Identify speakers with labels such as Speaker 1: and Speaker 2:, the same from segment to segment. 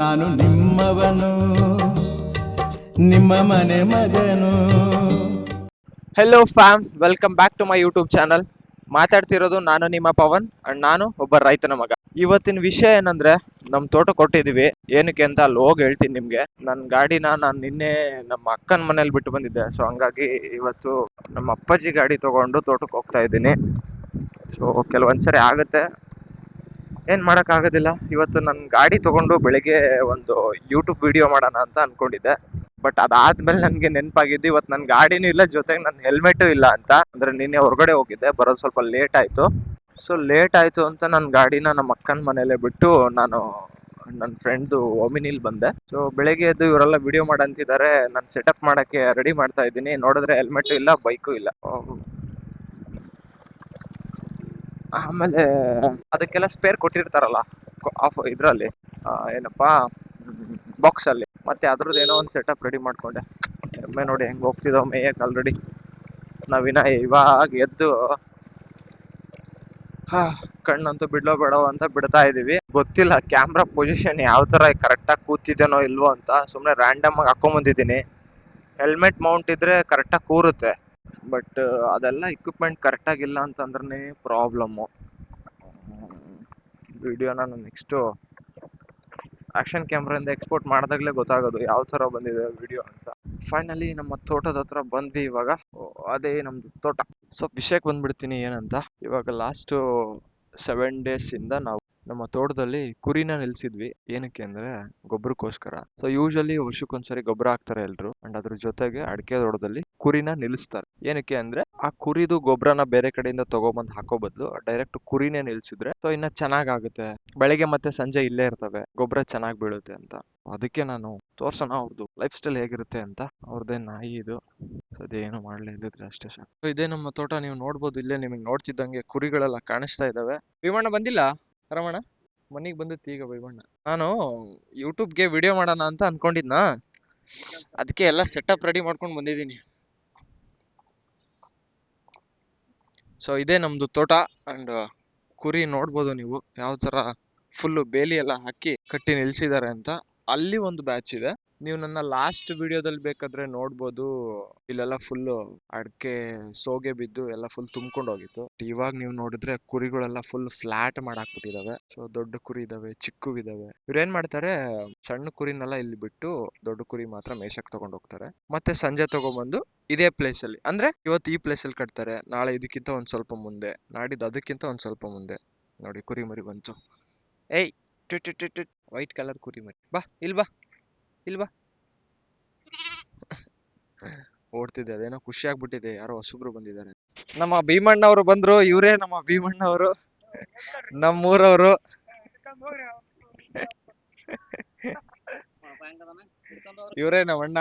Speaker 1: ನಾನು ನಿಮ್ಮವನು, ನಿಮ್ಮ ಮನೆ ಮಗನು.
Speaker 2: Hello fam welcome back to my YouTube channel ಮಾತಾಡ್ತಿರೋದು ನಾನು ನಿಮ್ಮ ಪವನ್ ಅಂಡ್ ನಾನು ಒಬ್ಬ ರೈತನ ಮಗ. ಇವತ್ತಿನ ವಿಷಯ ಏನಂದ್ರೆ, ನಮ್ ತೋಟ ಕೊಟ್ಟಿದೀವಿ ಏನಕ್ಕೆ ಅಂತ ಅಲ್ಲಿ ಹೋಗಿ ಹೇಳ್ತೀನಿ ನಿಮ್ಗೆ. ನನ್ನ ಗಾಡಿನ ನಾನು ನಿನ್ನೆ ನಮ್ಮ ಅಕ್ಕನ ಮನೇಲಿ ಬಿಟ್ಟು ಬಂದಿದ್ದೆ. ಸೊ ಹಂಗಾಗಿ ಇವತ್ತು ನಮ್ಮ ಅಪ್ಪಾಜಿ ಗಾಡಿ ತಗೊಂಡು ತೋಟಕ್ಕೆ ಹೋಗ್ತಾ ಇದ್ದೀನಿ. ಸೊ ಕೆಲವೊಂದ್ಸರಿ ಆಗುತ್ತೆ. ಏನ್ ಮಾಡೋಕ್ಕಾಗೋದಿಲ್ಲ ಇವತ್ತು ನನ್ನ ಗಾಡಿ ತಗೊಂಡು ಬೆಳಗ್ಗೆ ಒಂದು ಯೂಟ್ಯೂಬ್ ವಿಡಿಯೋ ಮಾಡೋಣ ಅಂತ ಅನ್ಕೊಂಡಿದ್ದೆ. ಬಟ್ ಅದಾದ್ಮೇಲೆ ನನಗೆ ನೆನಪಾಗಿದ್ದು ಇವತ್ತು ನನ್ನ ಗಾಡಿನೂ ಇಲ್ಲ, ಜೊತೆಗೆ ನನ್ನ ಹೆಲ್ಮೆಟು ಇಲ್ಲ ಅಂತ. ಅಂದ್ರೆ ನಿನ್ನೆ ಹೊರಗಡೆ ಹೋಗಿದ್ದೆ, ಬರೋದು ಸ್ವಲ್ಪ ಲೇಟ್ ಆಯ್ತು. ಸೊ ಲೇಟ್ ಆಯ್ತು ಅಂತ ನನ್ನ ಗಾಡಿನ ನಮ್ಮ ಅಕ್ಕನ ಮನೇಲೆ ಬಿಟ್ಟು ನಾನು ನನ್ನ ಫ್ರೆಂಡ್ದು ಒಮಿನಿಲ್ ಬಂದೆ. ಸೊ ಬೆಳಗ್ಗೆ ಎದ್ದು ಇವರೆಲ್ಲ ವಿಡಿಯೋ ಮಾಡಂತಿದ್ದಾರೆ ನಾನು ಸೆಟಪ್ ಮಾಡಕ್ಕೆ ರೆಡಿ ಮಾಡ್ತಾ ಇದ್ದೀನಿ. ನೋಡಿದ್ರೆ ಹೆಲ್ಮೆಟ್ ಇಲ್ಲ ಬೈಕು ಇಲ್ಲ. ಆಮೇಲೆ ಅದಕ್ಕೆಲ್ಲ ಸ್ಪೇರ್ ಕೊಟ್ಟಿರ್ತಾರಲ್ಲ ಆಫ್ ಇದ್ರಲ್ಲಿ. ಏನಪ್ಪಾ ಬಾಕ್ಸ್ ಅಲ್ಲಿ. ಮತ್ತೆ ಅದ್ರದ್ದು ಏನೋ ಒಂದು ಸೆಟಪ್ ರೆಡಿ ಮಾಡ್ಕೊಂಡೆ. ಎಮ್ಮೆ ನೋಡಿ ಹೆಂಗ್ ಹೋಗ್ತಿದೋ ಮೇಯಕ್ ಆಲ್ರೆಡಿ ನಾವಿನ ಇವಾಗ ಎದ್ದು, ಹಾ, ಕಣ್ಣಂತೂ ಬಿಡ್ಲೋ ಬೇಡೋ ಅಂತ ಬಿಡ್ತಾ ಇದೀವಿ. ಗೊತ್ತಿಲ್ಲ ಕ್ಯಾಮ್ರಾ ಪೊಸಿಷನ್ ಯಾವ ತರ ಕರೆಕ್ಟ್ ಆಗಿ ಕೂತಿದ್ದೇನೋ ಇಲ್ವೋ ಅಂತ. ಸುಮ್ನೆ ರ್ಯಾಂಡಮ್ ಆಗಿ ಹಾಕೊಂಡ್ ಹೆಲ್ಮೆಟ್ ಮೌಂಟ್ ಇದ್ರೆ ಕರೆಕ್ಟ್ ಆಗಿ ಕೂರುತ್ತೆ. ಬಟ್ ಅದೆಲ್ಲ ಇಕ್ವಿಪ್ಮೆಂಟ್ ಕರೆಕ್ಟ್ ಇಲ್ಲ ಅಂತಂದ್ರೆ ಪ್ರಾಬ್ಲಮ್ಮು ವಿಡಿಯೋನ ನಾನು ನೆಕ್ಸ್ಟು ಆಕ್ಷನ್ ಕ್ಯಾಮ್ರಾಯಿಂದ ಎಕ್ಸ್ಪೋರ್ಟ್ ಮಾಡಿದಾಗಲೇ ಗೊತ್ತಾಗೋದು ಯಾವ ಥರ ಬಂದಿದೆ ವಿಡಿಯೋ ಅಂತ. ಫೈನಲಿ ನಮ್ಮ ತೋಟದ ಹತ್ರ ಬಂದ್ವಿ ಇವಾಗ. ಅದೇ ನಮ್ದು ತೋಟ. ಸೊ ವಿಷಯಕ್ಕೆ ಬಂದ್ಬಿಡ್ತೀನಿ ಏನಂತ. ಇವಾಗ ಲಾಸ್ಟು ಸೆವೆನ್ ಡೇಸ್ ಇಂದ ನಾವು ನಮ್ಮ ತೋಟದಲ್ಲಿ ಕುರಿನ ನಿಲ್ಸಿದ್ವಿ. ಏನಕ್ಕೆ ಅಂದ್ರೆ ಗೊಬ್ಬರಕ್ಕೋಸ್ಕರ. ಸೊ ಯೂಶಲಿ ವರ್ಷಕ್ಕೊಂದ್ಸರಿ ಗೊಬ್ಬರ ಹಾಕ್ತಾರೆ ಎಲ್ರು. ಅಂಡ್ ಅದ್ರ ಜೊತೆಗೆ ಅಡಿಕೆ ತೋಟದಲ್ಲಿ ಕುರಿನ ನಿಲ್ಲಿಸ್ತಾರೆ ಏನಕ್ಕೆ ಅಂದ್ರೆ ಆ ಕುರಿದು ಗೊಬ್ಬರನ ಬೇರೆ ಕಡೆಯಿಂದ ತಗೊಂಬಂದು ಹಾಕೋ ಬದಲು ಡೈರೆಕ್ಟ್ ಕುರಿನೇ ನಿಲ್ಸಿದ್ರೆ ಸೊ ಇನ್ನ ಚೆನ್ನಾಗಾಗುತ್ತೆ. ಬೆಳಗ್ಗೆ ಮತ್ತೆ ಸಂಜೆ ಇಲ್ಲೇ ಇರ್ತವೆ. ಗೊಬ್ಬರ ಚೆನ್ನಾಗಿ ಬೀಳುತ್ತೆ ಅಂತ. ಅದಕ್ಕೆ ನಾನು ತೋರ್ಸೋಣ ಅವ್ರದ್ದು ಲೈಫ್ ಸ್ಟೈಲ್ ಹೇಗಿರುತ್ತೆ ಅಂತ. ಅವ್ರದ್ದೇ ನಾಯಿ ಇದು. ಸೊ ಅದೇನು ಮಾಡ್ಲೇ ಇಲ್ಲದ್ರೆ ಅಷ್ಟೇ ಸಾಕು. ಇದೇ ನಮ್ಮ ತೋಟ ನೀವು ನೋಡ್ಬೋದು. ಇಲ್ಲೇ ನಿಮಗೆ ನೋಡ್ತಿದ್ದಂಗೆ ಕುರಿಗಳೆಲ್ಲ ಕಾಣಿಸ್ತಾ ಇದಾವೆ. ಭೀಮಣ್ಣ ಬಂದಿಲ್ಲ? ರಮಣ, ಮನೆಗೆ ಬಂದಿತ್ತು ಈಗ ಬೈಬಣ್ಣ ನಾನು ಯೂಟ್ಯೂಬ್ಗೆ ವಿಡಿಯೋ ಮಾಡೋಣ ಅಂತ ಅನ್ಕೊಂಡಿದ್ನ? ಅದಕ್ಕೆ ಎಲ್ಲ ಸೆಟಪ್ ರೆಡಿ ಮಾಡ್ಕೊಂಡು ಬಂದಿದ್ದೀನಿ. ಸೊ ಇದೇ ನಮ್ಮದು ತೋಟ ಅಂಡ್ ಕುರಿ ನೋಡ್ಬೋದು ನೀವು. ಯಾವ ತರ ಫುಲ್ಲು ಬೇಲಿ ಎಲ್ಲ ಹಾಕಿ ಕಟ್ಟಿ ನಿಲ್ಸಿದ್ದಾರೆ ಅಂತ. ಅಲ್ಲಿ ಒಂದು ಬ್ಯಾಚ್ ಇದೆ. ನೀವು ನನ್ನ ಲಾಸ್ಟ್ ವಿಡಿಯೋದಲ್ಲಿ ಬೇಕಾದ್ರೆ ನೋಡ್ಬೋದು. ಇಲ್ಲೆಲ್ಲ ಫುಲ್ಲು ಅಡಿಕೆ ಸೋಗೆ ಬಿದ್ದು ಎಲ್ಲ ಫುಲ್ ತುಂಬ್ಕೊಂಡು ಹೋಗಿತ್ತು. ಇವಾಗ ನೀವು ನೋಡಿದ್ರೆ ಕುರಿಗಳೆಲ್ಲ ಫುಲ್ ಫ್ಲಾಟ್ ಮಾಡಾಕ್ಬಿಟ್ಟಿದಾವೆ. ಸೊ ದೊಡ್ಡ ಕುರಿ ಇದಾವೆ, ಚಿಕ್ಕು ಇದಾವೆ. ಇವ್ರೇನ್ ಮಾಡ್ತಾರೆ, ಸಣ್ಣ ಕುರಿನೆಲ್ಲ ಇಲ್ಲಿ ಬಿಟ್ಟು ದೊಡ್ಡ ಕುರಿ ಮಾತ್ರ ಮೇಷಕ್ಕೆ ತಗೊಂಡ್ ಹೋಗ್ತಾರೆ. ಮತ್ತೆ ಸಂಜೆ ತಗೊಂಬಂದು ಇದೇ ಪ್ಲೇಸ್ ಅಲ್ಲಿ. ಅಂದ್ರೆ ಇವತ್ತು ಈ ಪ್ಲೇಸ್ ಅಲ್ಲಿ ಕಟ್ತಾರೆ. ನಾಳೆ ಇದಕ್ಕಿಂತ ಒಂದ್ ಸ್ವಲ್ಪ ಮುಂದೆ. ನಾಡಿದ್ದು ಅದಕ್ಕಿಂತ ಒಂದ್ ಸ್ವಲ್ಪ ಮುಂದೆ. ನೋಡಿ ಕುರಿ ಮರಿ ಬಂತು. ಏಯ್, ಟು ವೈಟ್ ಕಲರ್ ಕುರಿ ಮರಿ. ಬಾ, ಇಲ್ ಬಾ. ಇಲ್ ಬಾ ಓಡ್ತಿದೆ, ಅದೇನೋ ಖುಷಿ ಆಗ್ಬಿಟ್ಟಿದೆ. ಯಾರೋ ಹೊಸಬ್ರು ಬಂದಿದ್ದಾರೆ. ನಮ್ಮ ಭೀಮಣ್ಣ ಅವರು ಬಂದ್ರು, ಇವರೇ ನಮ್ಮ ಭೀಮಣ್ಣ ಅವರು. ನಮ್ಮೂರವರು. ಇವರೇ ನಮ್ಮ ಅಣ್ಣ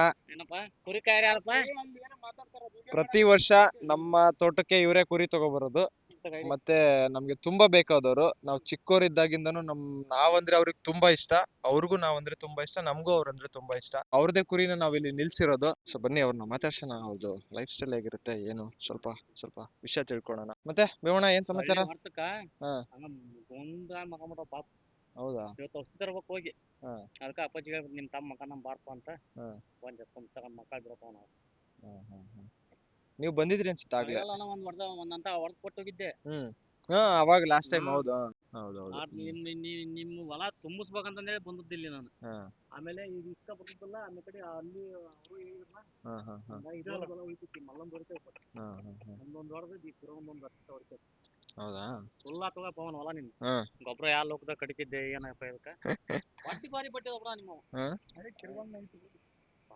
Speaker 2: ಪ್ರತಿ ವರ್ಷ ನಮ್ಮ ತೋಟಕ್ಕೆ ಇವರೇ ಕುರಿ ತಗೊಬರೋದು. ಮತ್ತೆ ನಮ್ಗೆ ತುಂಬಾ ಬೇಕಾದವರು. ನಾವು ಚಿಕ್ಕವರಿದ್ದಾಗಿಂದನು ನಮ್ ನಾವಂದ್ರೆ ಅವ್ರಿಗೆ ತುಂಬಾ ಇಷ್ಟ. ಅವ್ರಿಗೂ ನಾವಂದ್ರೆ ತುಂಬಾ ಇಷ್ಟ. ನಮಗೂ ಅವ್ರಂದ್ರೆ ತುಂಬಾ ಇಷ್ಟ. ಅವ್ರದೇ ಕುರಿನ ಇಲ್ಲಿ ನಿಲ್ಸಿರೋದು. ಸೊ ಬನ್ನಿ ಅವ್ರನ್ನ ಮಾತಾಡ್ಸೋಣ. ಅವ್ರದ್ದು ಲೈಫ್ ಸ್ಟೈಲ್ ಹೇಗಿರುತ್ತೆ ಏನು? ಸ್ವಲ್ಪ ಸ್ವಲ್ಪ ವಿಷಯ ತಿಳ್ಕೊಳೋಣ ಮತ್ತೆ ಭೀಮಣ್ಣ ಏನ್ ಸಮಾಚಾರ? ಹಾ. ಹೌದಾ?
Speaker 3: ಇವತ್ತು ತರ್ಬೇಕು ಹೋಗಿ.
Speaker 2: ಹಾ.
Speaker 3: ಅದಕ್ಕೆ ಅಪ್ಪಾಜಿ ಹೇಳ್ಬಿಟ್ಟು ನಿಮ್ ತಮ್ಮ ಮಕ ನಮ್ ಬಾರ್ಪ ಅಂತ.
Speaker 2: ಹಾ.
Speaker 3: ಒಂದ್ ಕುಂತ ಮಕ್ಕಳ ಬಿಡಪ್ಪ ನಾವು.
Speaker 2: ಹ್ಮ್ ಹ್ಮ್. ನೀವು ಬಂದಿದ್ರಿ ಅನ್ಸುತ್ತೆ ಆಗ್ಲೇ.
Speaker 3: ಒಂದ್ ವರ್ದ ಒಂದಂತ ವರ್ದ್ ಕೊಟ್ಟು ಹೋಗಿದ್ದೆ
Speaker 2: ಹ್ಮ್. ಹಾ ಅವಾಗ ಲಾಸ್ಟ್ ಟೈಮ್ ಹೌದು
Speaker 3: ನಿಮ್ ಹೊಲ ತುಂಬಿಸ್ಬೇಕಂತಂದೇಳಿ ಬಂದದ್ದಿಲ್ಲ ನಾನು.
Speaker 2: ಹಾ.
Speaker 3: ಆಮೇಲೆ ಈಗ ಇಷ್ಟ ಆಮೇಲೆ ಕಡೆ ಅಲ್ಲಿ ಅವರು ಹೇಳಿದ್ರಲ್ಲ
Speaker 2: ಹಾ ಹಾ ಹಾ.
Speaker 3: ಹಂಗಾಗಿ ಇದೇ ಹೊಲ ಉಳಿತೈತಿ ಮಲ್ಲೊಂದ್ ಹೊಡಿತೇವೆ
Speaker 2: ಹಾ ಹಾ ಹಾ.
Speaker 3: ಒಂದೊಂದ್ ಹೊಡೆದ ಈ ಪುರ ಒಂದೊಂದ್ ಹತ್ತು ಹೊಡಿತೇವೆ
Speaker 2: ಹೌದಾ?
Speaker 3: ಫುಲ್ ಆತವ ಪವನ್ ಹೊಲ ನಿನ್
Speaker 2: ಹಾ.
Speaker 3: ಗೊಬ್ಬರ ಯಾವ ಲೋಕದಾಗ ಕಡಿತಿದ್ದೆ ಏನಪ್ಪ ಇದಕ್ಕ ಬಟ್ಟಿ ಬಾರಿ ಬಟ್ಟೆ ಬಿಡ ನಿಮ್ಮ
Speaker 2: ಹಾ?
Speaker 3: ಅದೇ ತಿರ್ಗೊಂಡ್ ನಿಂತು.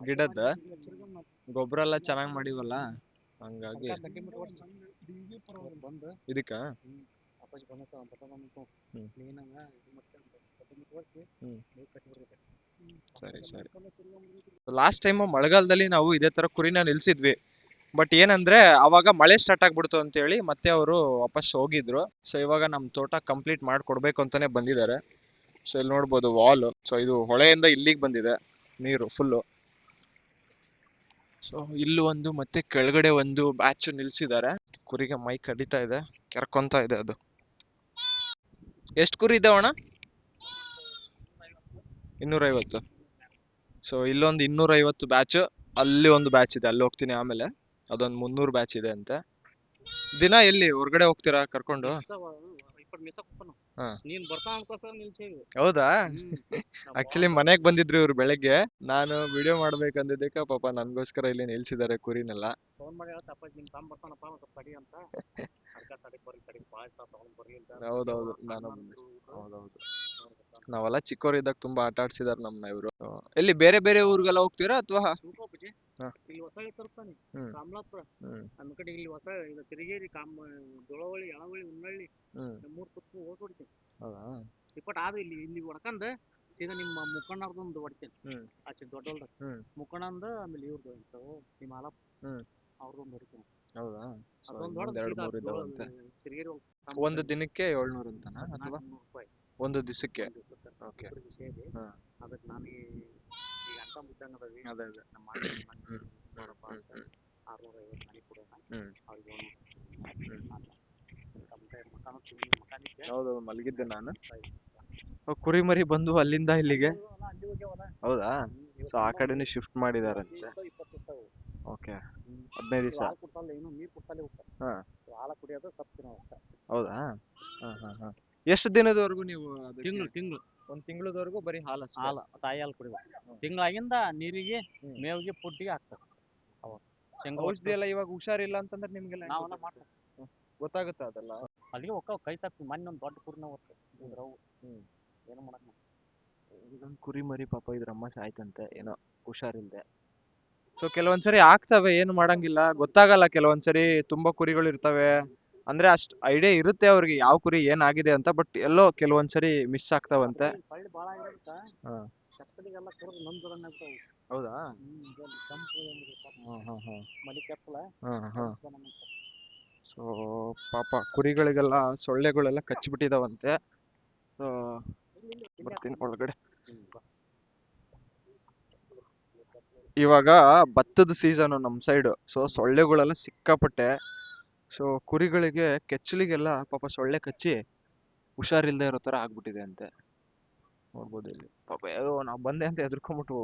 Speaker 2: ಗಿಡದ್ದ?
Speaker 3: ತಿರ್ಗೊಂಡ್ ನಿಂತು.
Speaker 2: ಗೊಬ್ಬರ ಎಲ್ಲ ಚೆನ್ನಾಗ್ ಮಾಡಿವಲ್ಲ? ಹಂಗಾಗಿ ಇದಕ್ಕ? ಸರಿ ಸರಿ. ಲಾಸ್ಟ್ ಟೈಮ್ ಮಳೆಗಾಲದಲ್ಲಿ ನಾವು ಇದೇ ತರ ಕುರಿನ ನಿಲ್ಸಿದ್ವಿ. ಬಟ್ ಏನಂದ್ರೆ ಅವಾಗ ಮಳೆ ಸ್ಟಾರ್ಟ್ ಆಗ್ಬಿಡ್ತು ಅಂತೇಳಿ ಮತ್ತೆ ಅವರು ವಾಪಸ್ ಹೋಗಿದ್ರು. ಸೊ ಇವಾಗ ನಮ್ ತೋಟ ಕಂಪ್ಲೀಟ್ ಮಾಡ್ಕೊಡ್ಬೇಕು ಅಂತಾನೆ ಬಂದಿದ್ದಾರೆ. ಸೊ ಇಲ್ಲಿ ನೋಡ್ಬೋದು ವಾಲ್ ಸೊ ಇದು ಹೊಳೆಯಿಂದ ಇಲ್ಲಿಗೆ ಬಂದಿದೆ ನೀರು ಫುಲ್ಲು ಸೊ ಇಲ್ಲಿ ಒಂದು ಮತ್ತೆ ಕೆಳಗಡೆ ಒಂದು ಬ್ಯಾಚ್ ನಿಲ್ಸಿದ್ದಾರೆ. ಕುರಿಗೆ ಮೈ ಕಡಿತಾ ಇದೆ. ಕೆರ್ಕೊಂತ ಇದೆ ಅದು. ಎಷ್ಟು ಕುರಿ ಇದೆ ಇದಾವಣ ಇನ್ನೂರೈವತ್ತು. ಸೊ ಇಲ್ಲೊಂದು ಇನ್ನೂರೈವತ್ತು ಬ್ಯಾಚ್ ಅಲ್ಲಿ ಒಂದು ಬ್ಯಾಚ್ ಇದೆ. ಅಲ್ಲಿ ಹೋಗ್ತೀನಿ ಆಮೇಲೆ. ಅದೊಂದು ಮುನ್ನೂರು ಬ್ಯಾಚ್ ಇದೆ ಅಂತೆ. ದಿನ ಎಲ್ಲಿ? ಹೊರಗಡೆ ಹೋಗ್ತೀರಾ ಕರ್ಕೊಂಡು?
Speaker 3: ಇಪ್ಪತ್ತು ಮಿಸ ಕೊಪ್ಪನು
Speaker 2: ಹಾ.
Speaker 3: ನೀನ್ ಬರ್ತಾ ನಿಲ್ಸೇವಿ.
Speaker 2: ಹೌದಾ? ಆಕ್ಚುಲಿ ಮನೆಗ್ ಬಂದಿದ್ರು ಇವ್ರು ಬೆಳಗ್ಗೆ. ನಾನು ವಿಡಿಯೋ ಮಾಡ್ಬೇಕಂದಿದ್ದಕ್ಕೆ ಪಾಪ ನನ್ಗೋಸ್ಕರ ಇಲ್ಲಿ ನಿಲ್ಸಿದ್ದಾರೆ ಕುರಿನೆಲ್ಲ.
Speaker 3: ಫೋನ್ ಮಾಡಿ ಹೇಳ್ತಾ ಅಪ್ಪಾಜಿ ನಿಮ್ ತಮ್ಮ ಬರ್ತಾನಪ್ಪ ತಡಿ ಅಂತ. ಅದಕ್ಕೆ ತಡಿ ಬರ್ಲಿ ತಡಿ ಭಾಳ ತಗೊಂಡ್ ಅಂತ.
Speaker 2: ಹೌದೌದು, ನಾನು ಹೌದು ಹೌದೌದು. ನಾವೆಲ್ಲ ಚಿಕ್ಕವರಿದ್ದಾಗ ತುಂಬಾ ಆಟ ಆಡ್ಸಿದಾರೆ ನಮ್ನ ಇವರು. ಎಲ್ಲಿ ಬೇರೆ ಬೇರೆ ಊರಿಗೆಲ್ಲ ಹೋಗ್ತೀರಾ ಅಥವಾ.
Speaker 3: ಇಲ್ಲಿ ಹೊಸ ತರ್ತಾನೆ
Speaker 2: ಹ್ಮ್.
Speaker 3: ಕಾಮಲಾಪುರ.
Speaker 2: ಹ್ಮ್.
Speaker 3: ನಮ್ಮ ಕಡೆ ಇಲ್ಲಿ ಹೊಸ ಇದು ಸಿರಿಗೇರಿ ಕಾಮ ದೊಳವಳ್ಳಿ ಯಳವಳ್ಳಿ ಉನ್ನಳ್ಳಿ
Speaker 2: ಹ್ಮ್.
Speaker 3: ಮೂರ್ ಕುತ್ತು ಹೋಗ್ಬಿಡ್ತೀನಿ
Speaker 2: ಹೌದಾ?
Speaker 3: ಇಪ್ಪಟ್ಟು ಆದ ಇಲ್ಲಿ ಇಲ್ಲಿ ಹೊಡ್ಕಂದ ಸೀದಾ ನಿಮ್ಮ ಮುಖಂಡರ್ದೊಂದು ಹೊಡಿತೇನೆ.
Speaker 2: ಹ್ಮ್.
Speaker 3: ಆಚೆ ದೊಡ್ಡ
Speaker 2: ಹ್ಮ್.
Speaker 3: ಮುಖಂಡಂದ ಆಮೇಲೆ ಇವ್ರದ್ದು ಅಂತ ನಿಮ್ಮ ಹಾಲಪ್ಪ.
Speaker 2: ಹ್ಮ್.
Speaker 3: ಅವ್ರದೊಂದು ಹೊಡಿತೇನೆ.
Speaker 2: ಹೌದಾ? So
Speaker 3: ಅದೊಂದು
Speaker 2: ಇನ್ನೊಂದ್ ಎರಡ್ ಮೂರ್ ಇದಾವಂತೆ
Speaker 3: ಸಿರಿಗೇರಿ
Speaker 2: ಒಂದು ದಿನಕ್ಕೆ ಏಳ್ನೂರು ಅಂತನಾ ಅಥವಾ?
Speaker 3: ರೂಪಾಯಿ.
Speaker 2: ಒಂದು ದಿವಸಕ್ಕೆ
Speaker 3: ಒಂದ್ ದಿವ್ಸಕ್ಕೆ. ಇಬ್ರಿಗೆ ಸೇರಿ
Speaker 2: ಹಾ.
Speaker 3: ಅದಕ್ಕೆ ನನಗೆ ಇದ್ದಂಗ ಅದಾವಿ
Speaker 2: ಅದೇ ಅದೇ.
Speaker 3: ನಮ್ಮ. ನೋಡಪ್ಪ. ಆರ್ನೂರ ಐವತ್ತು ಮನೆ ಕೊಡೋಣ. ಅವ್ರಿಗೆ ಮಕಾನು ಮಕಾನಿದ್ದೆ
Speaker 2: ಹೌದು ಮಲಗಿದ್ದೆ ನಾನು. ಕುರಿ ಮರಿ ಬಂದು ಅಲ್ಲಿಂದ ಇಲ್ಲಿಗೆ? ಹೌದಾ? ಸೊ ಆ ಕಡೆನೇ ಶಿಫ್ಟ್ ಮಾಡಿದಾರಂತೆ? ಓಕೆ ಹದಿನೈದು ದಿವಸ?
Speaker 3: ಹಾಲು ಕೊಡ್ತಲ್ಲ ಏನು ನೀರು ಕೊಡ್ತಲ್ಲೇ. ಕುಡಿಯೋದು ನಾವು
Speaker 2: ಹೌದಾ? ಹಾ ಹಾ ಹಾ. ಎಷ್ಟು ದಿನದವರೆಗೂ ನೀವು
Speaker 3: ತಿಂಗಳು ತಿಂಗಳು.
Speaker 2: ಒಂದ್ ತಿಂಗಳದವರೆಗೂ ಬರೀ ಹಾಲು ಅಷ್ಟೇ?
Speaker 3: ಹಾಲು ತಾಯಿ ಹಾಲು ಕುಡಿಬೇಕು ತಿಂಗಳಾಗಿಂದ ನೀರಿಗೆ
Speaker 2: ಹ್ಮ್.
Speaker 3: ಮೇವಿಗೆ ಪುಟ್ಟಿಗೆ ಹಾಕ್ತಾರೆ. ಅವಾಗ. ಶೇಂಗಾ
Speaker 2: ಔಷಧಿ ಎಲ್ಲ ಇವಾಗ ಹುಷಾರಿಲ್ಲ ಅಂತಂದ್ರೆ ನಿಮ್ಗೆಲ್ಲ ಹೆಂಗ್
Speaker 3: ನಾವೆಲ್ಲ
Speaker 2: ಗೊತ್ತಾಗುತ್ತೆ?
Speaker 3: ಮಾಡ್ತೀವಿ.
Speaker 2: ಗೊತ್ತಾಗುತ್ತಾ ಅದೆಲ್ಲ?
Speaker 3: ಅಲ್ಲಿಗೆ ಹೋಗ್ತಾವ ಕೈ ತಪ್ಪಿ ಮೊನ್ನೆ ಒಂದು ದೊಡ್ಡ ಕುರಿನ ಹೋಗ್ತದೆ ಇದ್ರವು
Speaker 2: ಹ್ಮ್.
Speaker 3: ಏನು ಮಾಡಕ್
Speaker 2: ಇದೊಂದು ಕುರಿ ಮರಿ ಪಾಪ ಇದ್ರ ಅಮ್ಮ ಸಾಯ್ತಂತೆ ಏನೋ ಹುಷಾರಿಲ್ದೆ. ಸೊ ಕೆಲವೊಂದ್ಸರಿ ಆಗ್ತವೆ ಏನು ಮಾಡಂಗಿಲ್ಲ. ಗೊತ್ತಾಗಲ್ಲ ಕೆಲವೊಂದ್ಸರಿ ತುಂಬಾ ಕುರಿಗಳು ಇರ್ತವೆ. ಅಂದ್ರೆ ಅಷ್ಟ್ ಐಡಿಯಾ ಇರುತ್ತೆ ಅವ್ರಿಗೆ ಯಾವ ಕುರಿ ಏನಾಗಿದೆ ಅಂತ ಬಟ್ ಎಲ್ಲೋ ಕೆಲವೊಂದ್ಸರಿ ಮಿಸ್ ಆಗ್ತಾವಂತೆ. ಹಾ. ಹೌದಾ?
Speaker 3: ಹ್ಮ್
Speaker 2: ಸೊ ಪಾಪ ಕುರಿಗಳಿಗೆಲ್ಲ ಸೊಳ್ಳೆಗಳೆಲ್ಲ ಕಚ್ಚಿಬಿಟ್ಟಿದಾವಂತೆ ಸೊ ಬರ್ತೀನಿ ಒಳಗಡೆ. ಇವಾಗ ಭತ್ತದ ಸೀಸನ್ ನಮ್ ಸೈಡ್ ಸೊ ಸೊಳ್ಳೆಗಳೆಲ್ಲ ಸಿಕ್ಕಾಪಟ್ಟೆ ಸೊ ಕುರಿಗಳಿಗೆ ಕೆಚ್ಚಲಿಗೆಲ್ಲ ಪಾಪ ಸೊಳ್ಳೆ ಕಚ್ಚಿ ಹುಷಾರಿಲ್ದೆ ಇರೋ ತರ ಆಗ್ಬಿಟ್ಟಿದೆ ಅಂತೆ. ನೋಡ್ಬೋದು ಇಲ್ಲಿ. ಪಾಪ ಅಯ್ಯೋ ನಾವು ಬಂದೆ ಅಂತ ಹೆದರ್ಕೊಂಬಿಟ್ಟು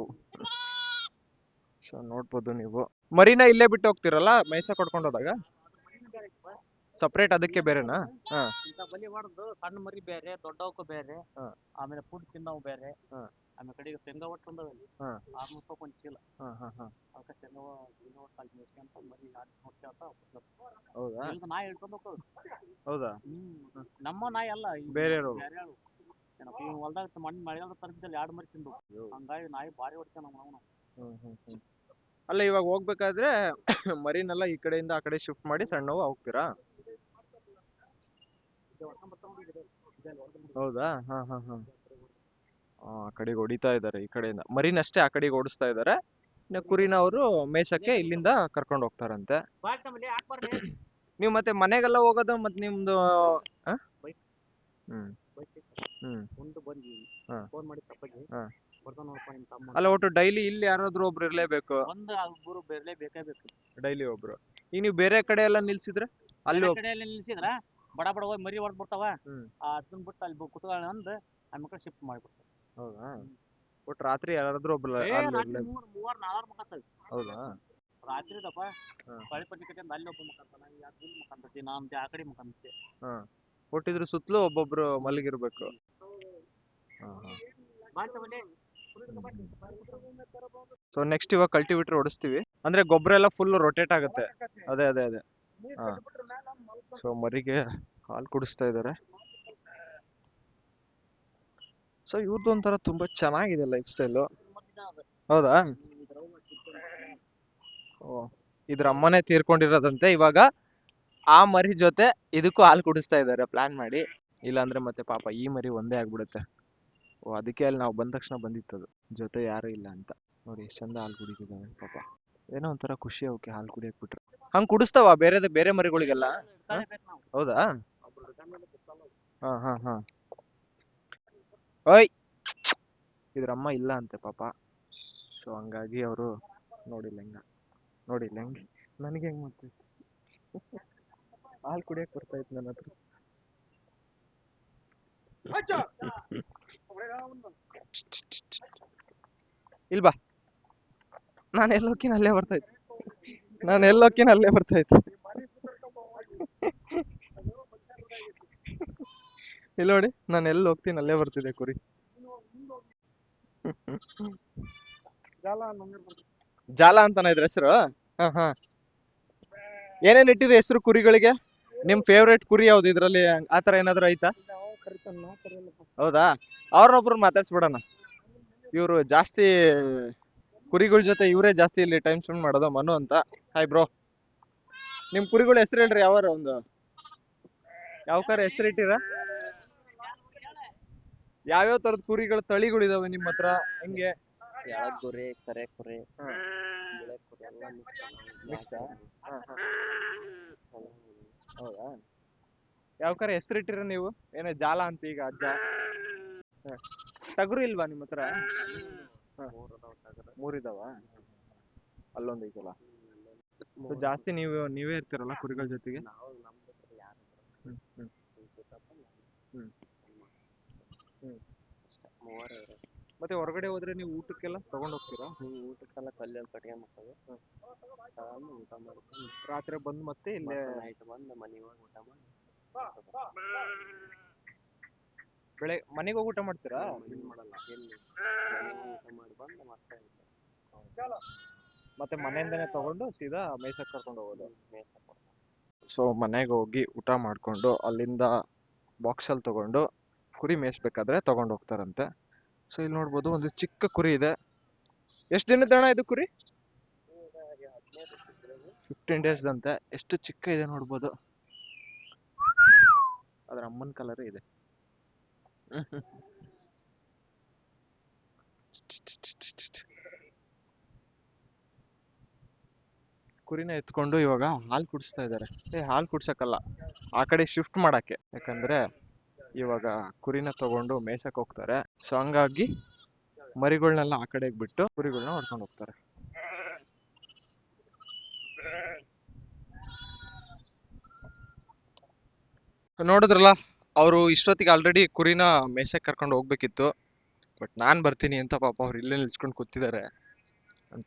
Speaker 2: ಸೊ ನೋಡ್ಬೋದು ನೀವು. ಮರಿನ ಇಲ್ಲೇ ಬಿಟ್ಟು ಹೋಗ್ತಿರಲ್ಲ? ಮೈಸ ಕೊಡ್ಕೊಂಡು ಹೋದಾಗ? ಸಪ್ರೇಟ್ ಅದಕ್ಕೆ ಬೇರೆನಾ? ಹಾ.
Speaker 3: ಬಲಿ ಹೊಡೆದು ಸಣ್ಣ ಮರಿ ಬೇರೆ ದೊಡ್ಡವಕ್ಕೂ ಬೇರೆ. ಆಮೇಲೆ ಫುಡ್ ತಿನ್ನೋವು ಬೇರೆ.
Speaker 2: ಹಾ.
Speaker 3: ಆಮೇಲೆ ಕಡೆಗೆ ಶೇಂಗಾ ಒಟ್ಟು ಬಂದವಲ್ಲಿ
Speaker 2: ಹಾ.
Speaker 3: ಆರ್ನೂರು ರೂಪಾಯಿ ಒಂದು ಚೀಲ
Speaker 2: ಹಾ ಹಾ ಹಾ.
Speaker 3: ಅದಕ್ಕೆ ಶೇಂಗಾ ಶೇಂಗಾ ಒಟ್ಟು ಅಲ್ಲಿ ಮೇಸ್ಕೊಂತ ಮರಿ ಆಡಿ ಅಂತ
Speaker 2: ಹೌದಾ?
Speaker 3: ಇಲ್ದ ನಾಯಿ ಹಿಡ್ಕೊಂಡು ಹೋಗ್ತದೆ
Speaker 2: ಹೌದಾ?
Speaker 3: ನಮ್ಮ ನಾಯಿ ಅಲ್ಲ ಬೇರೆ
Speaker 2: ಬೇರೆಯವ್ರು.
Speaker 3: ಬೇರೆಯವ್ರು. ಏನಪ್ಪ ಇವ್ ಹೊಲ್ದಾಗ ಮಣ್ಣು ಮಳೆಗಾಲದ ತರದಿದ್ದಲ್ಲಿ ಎರಡು ಮರಿ ತಿಂದು. ಹಂಗಾಗಿ ನಾಯಿ ಭಾರಿ ಹೊಡ್ತಾನ ನಮ್ಮ ಅವನು
Speaker 2: ಹ್ಮ್ ಹ್ಮ್ ಹ್ಮ್. ಅಲ್ಲ ಇವಾಗ ಹೋಗ್ಬೇಕಾದ್ರೆ ಮರಿನೆಲ್ಲ ಈ ಕಡೆಯಿಂದ ಆ ಕಡೆ ಶಿಫ್ಟ್ ಮಾಡಿ ಸಣ್ಣವು ಹೋಗ್ತೀರಾ ಹೌದಾ? ಹಾ ಹಾ ಹಾ. ಆ ಕಡೆಗ್ ಹೊಡಿತಾ ಇದ್ದಾರೆ ಈ ಕಡೆಯಿಂದ. ಮರಿನಷ್ಟೇ ಆ ಕಡೆಗೆ ಓಡಿಸ್ತಾ ಇದ್ದಾರೆ. ಇನ್ನು ಕುರಿನ ಅವರು ಮೇಸಕ್ಕೆ ಇಲ್ಲಿಂದ ಕರ್ಕೊಂಡು ಹೋಗ್ತಾರಂತೆ. ನೀವು ಮತ್ತೆ ಮನೆಗೆಲ್ಲ ಹೋಗೋದ ಮತ್ತೆ ನಿಮ್ದು ಆ? ಹ್ಮ್. ಹ್ಮ್.
Speaker 3: ಒಂದು ಬಂದಿ
Speaker 2: ಹಾ.
Speaker 3: ಫೋನ್ ಮಾಡಿ ತಪ್ಪಾಗಿ
Speaker 2: ಹಾ.
Speaker 3: ಬರ್ತಾನ ನೋಡಪ್ಪ ನಿಮ್ಮ ತಮ್ಮ
Speaker 2: ಅಲ್ಲ ಒಟ್ಟು ಡೈಲಿ ಇಲ್ಲಿ ಯಾರಾದ್ರೂ ಒಬ್ರು ಇರ್ಲೇಬೇಕು.
Speaker 3: ಒಂದು ಒಬ್ಬರು ಬೇರೆ ಬೇಕೇ ಬೇಕು.
Speaker 2: ಡೈಲಿ ಒಬ್ರು. ಈಗ ನೀವು ಬೇರೆ ಕಡೆ ಎಲ್ಲ ನಿಲ್ಸಿದ್ರೆ? ಅಲ್ಲಿ
Speaker 3: ಬೇರೆ
Speaker 2: ಒಬ್-
Speaker 3: ಕಡೆಯಲ್ಲಿ ನಿಲ್ಸಿದ್ರ ಬಡ ಬಡ ಹೋಗಿ ಮರಿ ಹೊಡೆದ್ ಬಿಡ್ತಾವ
Speaker 2: ಹ್ಮ್.
Speaker 3: ಅದನ್ನ ಬಿಟ್ಟು ಅಲ್ಲಿ ಕುತ್ಕೊಳ್ಳ ಅಂದ್ ಆಮೇಲೆ ಶಿಫ್ಟ್ ಮಾಡಿಬಿಡ್ತಾರೆ.
Speaker 2: ಹೌದಾ? ಒಟ್ಟು ರಾತ್ರಿ ಯಾರಾದ್ರೂ ಒಬ್ರು
Speaker 3: ಏ
Speaker 2: ಅಲ್ಲಿ
Speaker 3: ರಾತ್ರಿ
Speaker 2: ಇರ್ಲೇ-
Speaker 3: ಮೂರ್ ಮೂವರ್ ನಾಲ್ಕು ಮಕ್ಕತ್ತವೆ
Speaker 2: ಹೌದಾ?
Speaker 3: ರಾತ್ರಿ ದಪ್ಪ
Speaker 2: ಹಾ.
Speaker 3: ಪಳಿ ಪಟ್ಟಿ ಕಟ್ಟಿ ಅಲ್ಲಿ ಒಬ್ಬ ಮಕ್ಕಂತಾನ ಯಾಕೆ ಮಕ್ಕಂತತಿ ನಾನು ಆ ಕಡೆ ಮಕ್ಕಂತೆ
Speaker 2: ಹಾ. ಒಟ್ಟಿದ್ರ ಸುತ್ತಲೂ ಒಬ್ಬೊಬ್ರು ಮಲಗಿರ್ಬೇಕು. ಸೊ ನೆಕ್ಸ್ಟ್ ಇವಾಗ ಕಲ್ಟಿವೇಟರ್ ಓಡಿಸ್ತೀವಿ. ಅಂದ್ರೆ ಗೊಬ್ಬರ ಎಲ್ಲ ಫುಲ್ ರೊಟೇಟ್ ಆಗುತ್ತೆ. ಅದೇ ಅದೇ ಅದೇ. ಹಾ. ಸೊ ಮರಿಗೆ ಹಾಲು ಕುಡಿಸ್ತಾ ಇದ್ದಾರೆ ಸೊ ಇವ್ರದ್ದು ಒಂಥರ ತುಂಬಾ ಚೆನ್ನಾಗಿದೆ ಲೈಫ್ ಸ್ಟೈಲು ಹೌದಾ? ಓ, ಇದ್ರ ಅಮ್ಮನೇ ತೀರ್ಕೊಂಡಿರೋದಂತೆ ಇವಾಗ. ಆ ಮರಿ ಜೊತೆ ಇದಕ್ಕೂ ಹಾಲು ಕುಡಿಸ್ತಾ ಇದ್ದಾರೆ ಪ್ಲಾನ್ ಮಾಡಿ. ಇಲ್ಲಾಂದ್ರೆ ಮತ್ತೆ ಪಾಪ ಈ ಮರಿ ಒಂದೇ ಆಗ್ಬಿಡುತ್ತೆ. ಓ, ಅದಕ್ಕೆ ಅಲ್ಲಿ ನಾವು ಬಂದ ತಕ್ಷಣ ಬಂದಿತ್ತದು ಜೊತೆ ಯಾರು ಇಲ್ಲ ಅಂತ. ನೋಡಿ, ಎಷ್ಟು ಚಂದ ಹಾಲು ಕುಡಿತಿದ್ದಾವೆ ಪಾಪ. ಏನೋ ಒಂಥರ ಖುಷಿ ಅವಕ್ಕೆ ಹಾಲು ಕುಡಿಯಕ್ ಬಿಟ್ರೆ. ಹಂಗ್ ಕುಡಿಸ್ತಾವ ಬೇರೆ ಬೇರೆ ಮರಿಗಳಿಗೆಲ್ಲ? ಹೌದಾ ಹಾ ಹಾ ಹಾ. ಓಯ್! ಇದ್ರ ಅಮ್ಮ ಇಲ್ಲ ಅಂತೆ ಪಾಪ. ಸೊ ಹಂಗಾಗಿ ಅವರು ನೋಡಿಲ್ಲ ಹೆಂಗ ನೋಡಿಲ್ಲ ಹೆಂಗೆ? ನನಗೆ ಹೆಂಗ್ ಮಾಡ್ತೈತೆ ಹಾಲು ಕುಡಿಯಕ್ಕೆ ಬರ್ತಾ ಇತ್ತು ನನ್ನ ಹತ್ರ. ಇಲ್ ಬಾ. ನಾನು ಎಲ್ಲೋಕಿನ ಅಲ್ಲೇ ಬರ್ತಾ ಇತ್ತು ನಾನು ಎಲ್ಲೋಕಿನ ಅಲ್ಲೇ ಬರ್ತಾ ಇದ್ದೆ. ಇಲ್ಲಿ ನೋಡಿ ನಾನು ಎಲ್ಲಿ ಹೋಗ್ತೀನಿ ಅಲ್ಲೇ ಬರ್ತಿದೆ ಕುರಿ. ಜಾಲ ಅಂತಾನ ಇದ್ರ ಹೆಸರು? ಹಾ ಹಾ. ಏನೇನ್ ಇಟ್ಟಿರಿ ಹೆಸರು ಕುರಿಗಳಿಗೆ? ನಿಮ್ ಫೇವ್ರೇಟ್ ಕುರಿ ಯಾವ್ದು ಇದ್ರಲ್ಲಿ? ಆತರ ಏನಾದ್ರು ಐತಾ? ಹೌದಾ? ಅವ್ರನ್ನೊಬ್ರು ಮಾತಾಡ್ಸ್ಬಿಡಣ. ಇವ್ರು ಜಾಸ್ತಿ ಕುರಿಗಳ ಜೊತೆ ಇವರೇ ಜಾಸ್ತಿ ಇಲ್ಲಿ ಟೈಮ್ ಸ್ಪೆಂಡ್ ಮಾಡೋದು ಮನು ಅಂತ. ಹಾಯ್ ಬ್ರೋ ನಿಮ್ ಕುರಿಗಳ ಹೆಸರು ಹೇಳ್ರಿ ಯಾವ ಒಂದು. ಯಾವ ಕಾರ ಹೆಸರು ಇಟ್ಟಿರ? ಯಾವ್ಯಾವ ತರದ ಕುರಿಗಳ ತಳಿಗಳಿದಾವೆ ನಿಮ್ಮ ಹತ್ರ? ಹೆಂಗೆ?
Speaker 3: ಎಳಗ್ ಕುರಿ ಕರೆ ಕುರಿ
Speaker 2: ಹಾ.
Speaker 3: ಬಿಳೆ ಕುರಿ ಎಲ್ಲ
Speaker 2: ಆ? ಹಾ, ಹಾ. ಹೌದಾ? ಯಾವ ಕರೆ ಹೆಸರು ಇಟ್ಟಿರ ನೀವು? ಏನೋ ಜಾಲ ಅಂತ ಈಗ ಅಜ್ಜ? ಹ. ಟಗರು ಇಲ್ವಾ ನಿಮ್ಮ ಹತ್ರ? ಮೂರಿದಾವ ಅಲ್ಲೊಂದು ಐತಲ್ಲ? So ಜಾಸ್ತಿ ನೀವು ನೀವೇ ಇರ್ತೀರಲ್ಲ ಕುರಿಗಳ ಜೊತೆಗೆ? ಹ್ಮ್, ಹ್ಮ್. ಹ್ಮ್. ಹ್ಮ್.
Speaker 3: ಮೂವರೇ
Speaker 2: ಮತ್ತೆ ಹೊರಗಡೆ ಹೋದ್ರೆ ನೀವು ಊಟಕ್ಕೆಲ್ಲ ತಗೊಂಡ್ ಹೋಗ್ತೀರಾ?
Speaker 3: ಹ್ಮ್ ಊಟಕ್ಕೆಲ್ಲ ಕಲ್ಲಲ್ಲಿ ಕಟ್ಗೆ ಮಕ್ಕಳು ತಗೊಂಡು ಊಟ ಮಾಡ್ಕೊಂಡು
Speaker 2: ರಾತ್ರಿ ಬಂದು ಮತ್ತೆ ಇಲ್ಲೇ
Speaker 3: ನೈಟ್ ಬಂದು ಮನೆಗೆ ಹೋಗಿ ಊಟ ಮಾಡಿ.
Speaker 2: ಬೆಳೆ ಮನೆಗೆ ಹೋಗಿ ಊಟ ಮಾಡ್ತೀರಾ?
Speaker 3: ಏನು ಮಾಡಲ್ಲ ಎಲ್ಲಿ? ಮನೆಗೆ ಊಟ ಮಾಡಿ ಬಂದು ಮತ್ತೆ
Speaker 2: ಮತ್ತೆ ಮನೆಯಿಂದನೇ ತಗೊಂಡು ಸೀದಾ ಮೇಯ್ಸಕ್ ಕರ್ಕೊಂಡು ಹೋಗೋದು.
Speaker 3: ಮೇಯ್ಸಕ್ಕೆ
Speaker 2: ಸೊ ಮನೆಗೆ ಹೋಗಿ ಊಟ ಮಾಡಿಕೊಂಡು ಅಲ್ಲಿಂದ ಬಾಕ್ಸಲ್ಲಿ ತಗೊಂಡು ಕುರಿ ಮೇಯಿಸ್ಬೇಕಾದ್ರೆ ತಗೊಂಡು ಹೋಗ್ತಾರಂತೆ. ಸೊ ಇಲ್ಲಿ ನೋಡ್ಬೋದು ಒಂದು ಚಿಕ್ಕ ಕುರಿ ಇದೆ. ಎಷ್ಟು ದಿನದ ಇದು ಕುರಿ? ಫಿಫ್ಟೀನ್ ಡೇಸ್ದಂತೆ ಎಷ್ಟು ಚಿಕ್ಕ ಇದೆ ನೋಡ್ಬೋದು. ಅದರ ಅಮ್ಮನ ಕಲರ್ ಇದೆ. ಕುರಿನ ಎತ್ಕೊಂಡು ಇವಾಗ ಹಾಲು ಕುಡಿಸ್ತಾ ಇದ್ದಾರೆ. ಏ, ಹಾಲು ಕುಡ್ಸಕ್ಕಲ್ಲ. ಆ ಕಡೆ ಶಿಫ್ಟ್ ಮಾಡಕ್ಕೆ. ಯಾಕಂದ್ರೆ ಇವಾಗ ಕುರಿನ ತಗೊಂಡು ಮೇಸಕ್ ಹೋಗ್ತಾರೆ. ಸೊ ಹಂಗಾಗಿ ಮರಿಗಳನ್ನೆಲ್ಲ ಆ ಕಡೆಗೆ ಬಿಟ್ಟು ಕುರಿಗಳನ್ನ ಹೊಡ್ಕೊಂಡು ಹೋಗ್ತಾರೆ. ನೋಡಿದ್ರಲ್ಲ, ಅವರು ಇಷ್ಟೊತ್ತಿಗೆ ಆಲ್ರೆಡಿ ಕುರಿನ ಮೇಸಕ್ಕೆ ಕರ್ಕೊಂಡು ಹೋಗ್ಬೇಕಿತ್ತು. ಬಟ್ ನಾನ್ ಬರ್ತೀನಿ ಅಂತ ಪಾಪ ಅವ್ರು ಇಲ್ಲೇ ನಿಲ್ಸ್ಕೊಂಡು ಕೂತಿದ್ದಾರೆ.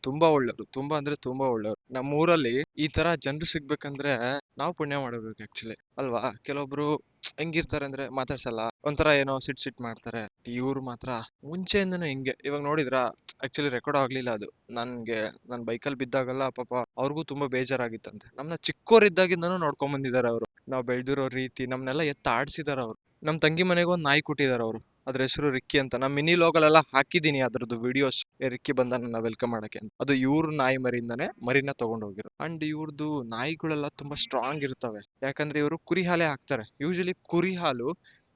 Speaker 2: ತುಂಬಾ ಒಳ್ಳೆಯವರು ತುಂಬಾ ಅಂದ್ರೆ ತುಂಬಾ ಒಳ್ಳೆಯವರು ನಮ್ಮ ಊರಲ್ಲಿ ಈ ತರ ಜನರು ಸಿಗ್ಬೇಕಂದ್ರೆ ನಾವು ಪುಣ್ಯ ಮಾಡಬೇಕು ಆಕ್ಚುಲಿ ಅಲ್ವಾ? ಕೆಲವೊಬ್ರು ಹೆಂಗಿರ್ತಾರೆ ಅಂದ್ರೆ ಮಾತಾಡ್ಸಲ್ಲ, ಒಂಥರ ಏನೋ ಸಿಟ್ ಸಿಟ್ ಮಾಡ್ತಾರೆ. ಇವ್ರು ಮಾತ್ರ ಮುಂಚೆಯಿಂದನೂ ಹಿಂಗೆ. ಇವಾಗ ನೋಡಿದ್ರಾ? ಆಕ್ಚುಲಿ ರೆಕಾರ್ಡ್ ಆಗ್ಲಿಲ್ಲ ಅದು. ನನ್ಗೆ, ನಾನ್ ಬೈಕಲ್ಲಿ ಬಿದ್ದಾಗಲ್ಲ ಪಾಪ ಅವ್ರಿಗೂ ತುಂಬಾ ಬೇಜಾರಾಗಿತ್ತಂತೆ. ನಮ್ನ ಚಿಕ್ಕೋರಿದ್ದಾಗಿಂದನೂ ನೋಡ್ಕೊಂಡ್ ಬಂದಿದ್ದಾರೆ ಅವರು. ನಾವ್ ಬೆಳ್ದಿರೋ ರೀತಿ, ನಮ್ನೆಲ್ಲ ಎತ್ತ ಆಡ್ಸಿದಾರ ಅವ್ರು. ನಮ್ ತಂಗಿ ಮನೆಗೆ ಒಂದ್ ನಾಯಿ ಕೊಟ್ಟಿದ್ದಾರೆ ಅವರು. ಅದ್ರ ಹೆಸರು ರಿಕ್ಕಿ ಅಂತ. ನಮ್ಮ ಮಿನಿ ಲೋಗಲೆಲ್ಲ ಹಾಕಿದೀನಿ ಅದ್ರದ್ದು ವಿಡಿಯೋಸ್ ರಿಕ್ಕಿ ಬಂದ ನನ್ನ ವೆಲ್ಕಮ್ ಮಾಡಕ್ಕೆ ಅದು ಇವ್ರ ನಾಯಿ ಮರಿಯಿಂದಾನೆ ಮರಿನ ತಗೊಂಡ್ ಹೋಗಿರೋ ಅಂಡ್ ಇವ್ರದ್ದು ನಾಯಿಗಳೆಲ್ಲ ತುಂಬಾ ಸ್ಟ್ರಾಂಗ್ ಇರ್ತವೆ. ಯಾಕಂದ್ರೆ ಇವರು ಕುರಿ ಹಾಲೇ ಹಾಕ್ತಾರೆ. ಯೂಶಲಿ ಕುರಿ ಹಾಲು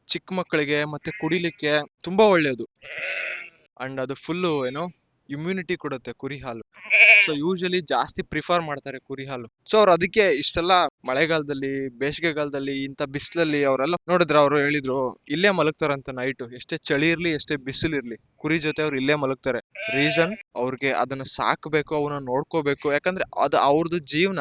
Speaker 2: ಚಿಕ್ಕ ಮಕ್ಕಳಿಗೆ ಮತ್ತೆ ಕುಡಿಲಿಕ್ಕೆ ತುಂಬಾ ಒಳ್ಳೆಯದು ಅಂಡ್ ಅದು ಫುಲ್ಲು ಏನೋ ಇಮ್ಯುನಿಟಿ ಕೊಡುತ್ತೆ ಕುರಿ ಹಾಲು. ಸೊ ಯೂಶಲಿ ಜಾಸ್ತಿ ಪ್ರಿಫರ್ ಮಾಡ್ತಾರೆ ಕುರಿ ಹಾಲು ಸೊ ಅವ್ರು ಅದಕ್ಕೆ ಇಷ್ಟೆಲ್ಲ ಮಳೆಗಾಲದಲ್ಲಿ, ಬೇಸಿಗೆಗಾಲದಲ್ಲಿ, ಇಂಥ ಬಿಸಿಲಲ್ಲಿ ಅವರೆಲ್ಲ ನೋಡಿದ್ರೆ ಅವ್ರು ಹೇಳಿದ್ರು, ಇಲ್ಲೇ ಮಲಗ್ತಾರಂತ ನೈಟು ಎಷ್ಟೇ ಚಳಿ ಇರ್ಲಿ, ಎಷ್ಟೇ ಬಿಸಿಲು ಇರ್ಲಿ, ಕುರಿ ಜೊತೆ ಅವ್ರು ಇಲ್ಲೇ ಮಲಗ್ತಾರೆ. ರೀಸನ್ ಅವ್ರಿಗೆ ಅದನ್ನ ಸಾಕ್ಬೇಕು ಅವನ್ನ ನೋಡ್ಕೋಬೇಕು. ಯಾಕಂದ್ರೆ ಅದು ಅವ್ರದ್ದು ಜೀವನ.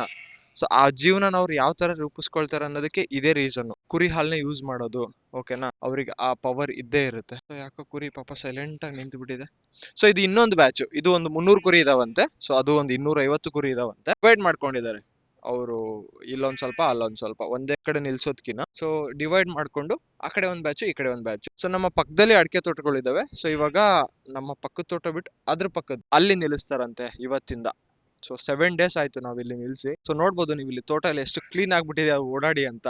Speaker 2: ಸೊ ಆ ಜೀವನ ಅವ್ರು ಯಾವ ತರ ರೂಪಿಸ್ಕೊಳ್ತಾರೆ ಅನ್ನೋದಕ್ಕೆ ಇದೇ ರೀಸನ್ ಕುರಿ ಹಾಲ್ನ ಯೂಸ್ ಮಾಡೋದು ಓಕೆನಾ ಅವ್ರಿಗೆ ಆ ಪವರ್ ಇದ್ದೇ ಇರುತ್ತೆ. ಸೊ ಯಾಕೋ ಕುರಿ ಪಾಪ ಸೈಲೆಂಟ್ ಆಗಿ ನಿಂತು ಬಿಟ್ಟಿದೆ. ಸೊ ಇದು ಇನ್ನೊಂದು ಬ್ಯಾಚ್ ಇದು ಒಂದು ಮುನ್ನೂರು ಕುರಿ ಇದಾವಂತೆ. ಸೊ ಅದು ಒಂದು ಇನ್ನೂರ ಐವತ್ತು ಕುರಿ ಇದಾವಂತೆ. ಡಿವೈಡ್ ಮಾಡ್ಕೊಂಡಿದ್ದಾರೆ. ಅವರು ಇಲ್ಲೊಂದ್ ಸ್ವಲ್ಪ, ಅಲ್ಲೊಂದ್ ಸ್ವಲ್ಪ. ಒಂದೇ ಕಡೆ ನಿಲ್ಸೋದ್ಕಿನ್ನ. ಸೊ ಡಿವೈಡ್ ಮಾಡ್ಕೊಂಡು ಆ ಕಡೆ ಒಂದ್ ಬ್ಯಾಚು ಈ ಕಡೆ ಒಂದ್ ಬ್ಯಾಚು ಸೊ ನಮ್ಮ ಪಕ್ಕದಲ್ಲಿ ಅಡಿಕೆ ತೋಟಗಳಿದಾವೆ. ಸೊ ಇವಾಗ ನಮ್ಮ ಪಕ್ಕದ ತೋಟ ಬಿಟ್ಟು ಅದ್ರ ಪಕ್ಕದ. ಅಲ್ಲಿ ನಿಲ್ಲಿಸ್ತಾರಂತೆ ಇವತ್ತಿಂದ. ಸೊ ಸೆವೆನ್ ಡೇಸ್ ಆಯ್ತು ನಾವ್ ಇಲ್ಲಿ ನಿಲ್ಸಿ. ಸೊ ನೋಡ್ಬೋದು ನೀವು ಇಲ್ಲಿ ತೋಟ ಎಲ್ಲ ಎಷ್ಟು ಕ್ಲೀನ್ ಆಗಿಬಿಟ್ಟಿದೆ ಓಡಾಡಿ ಅಂತ.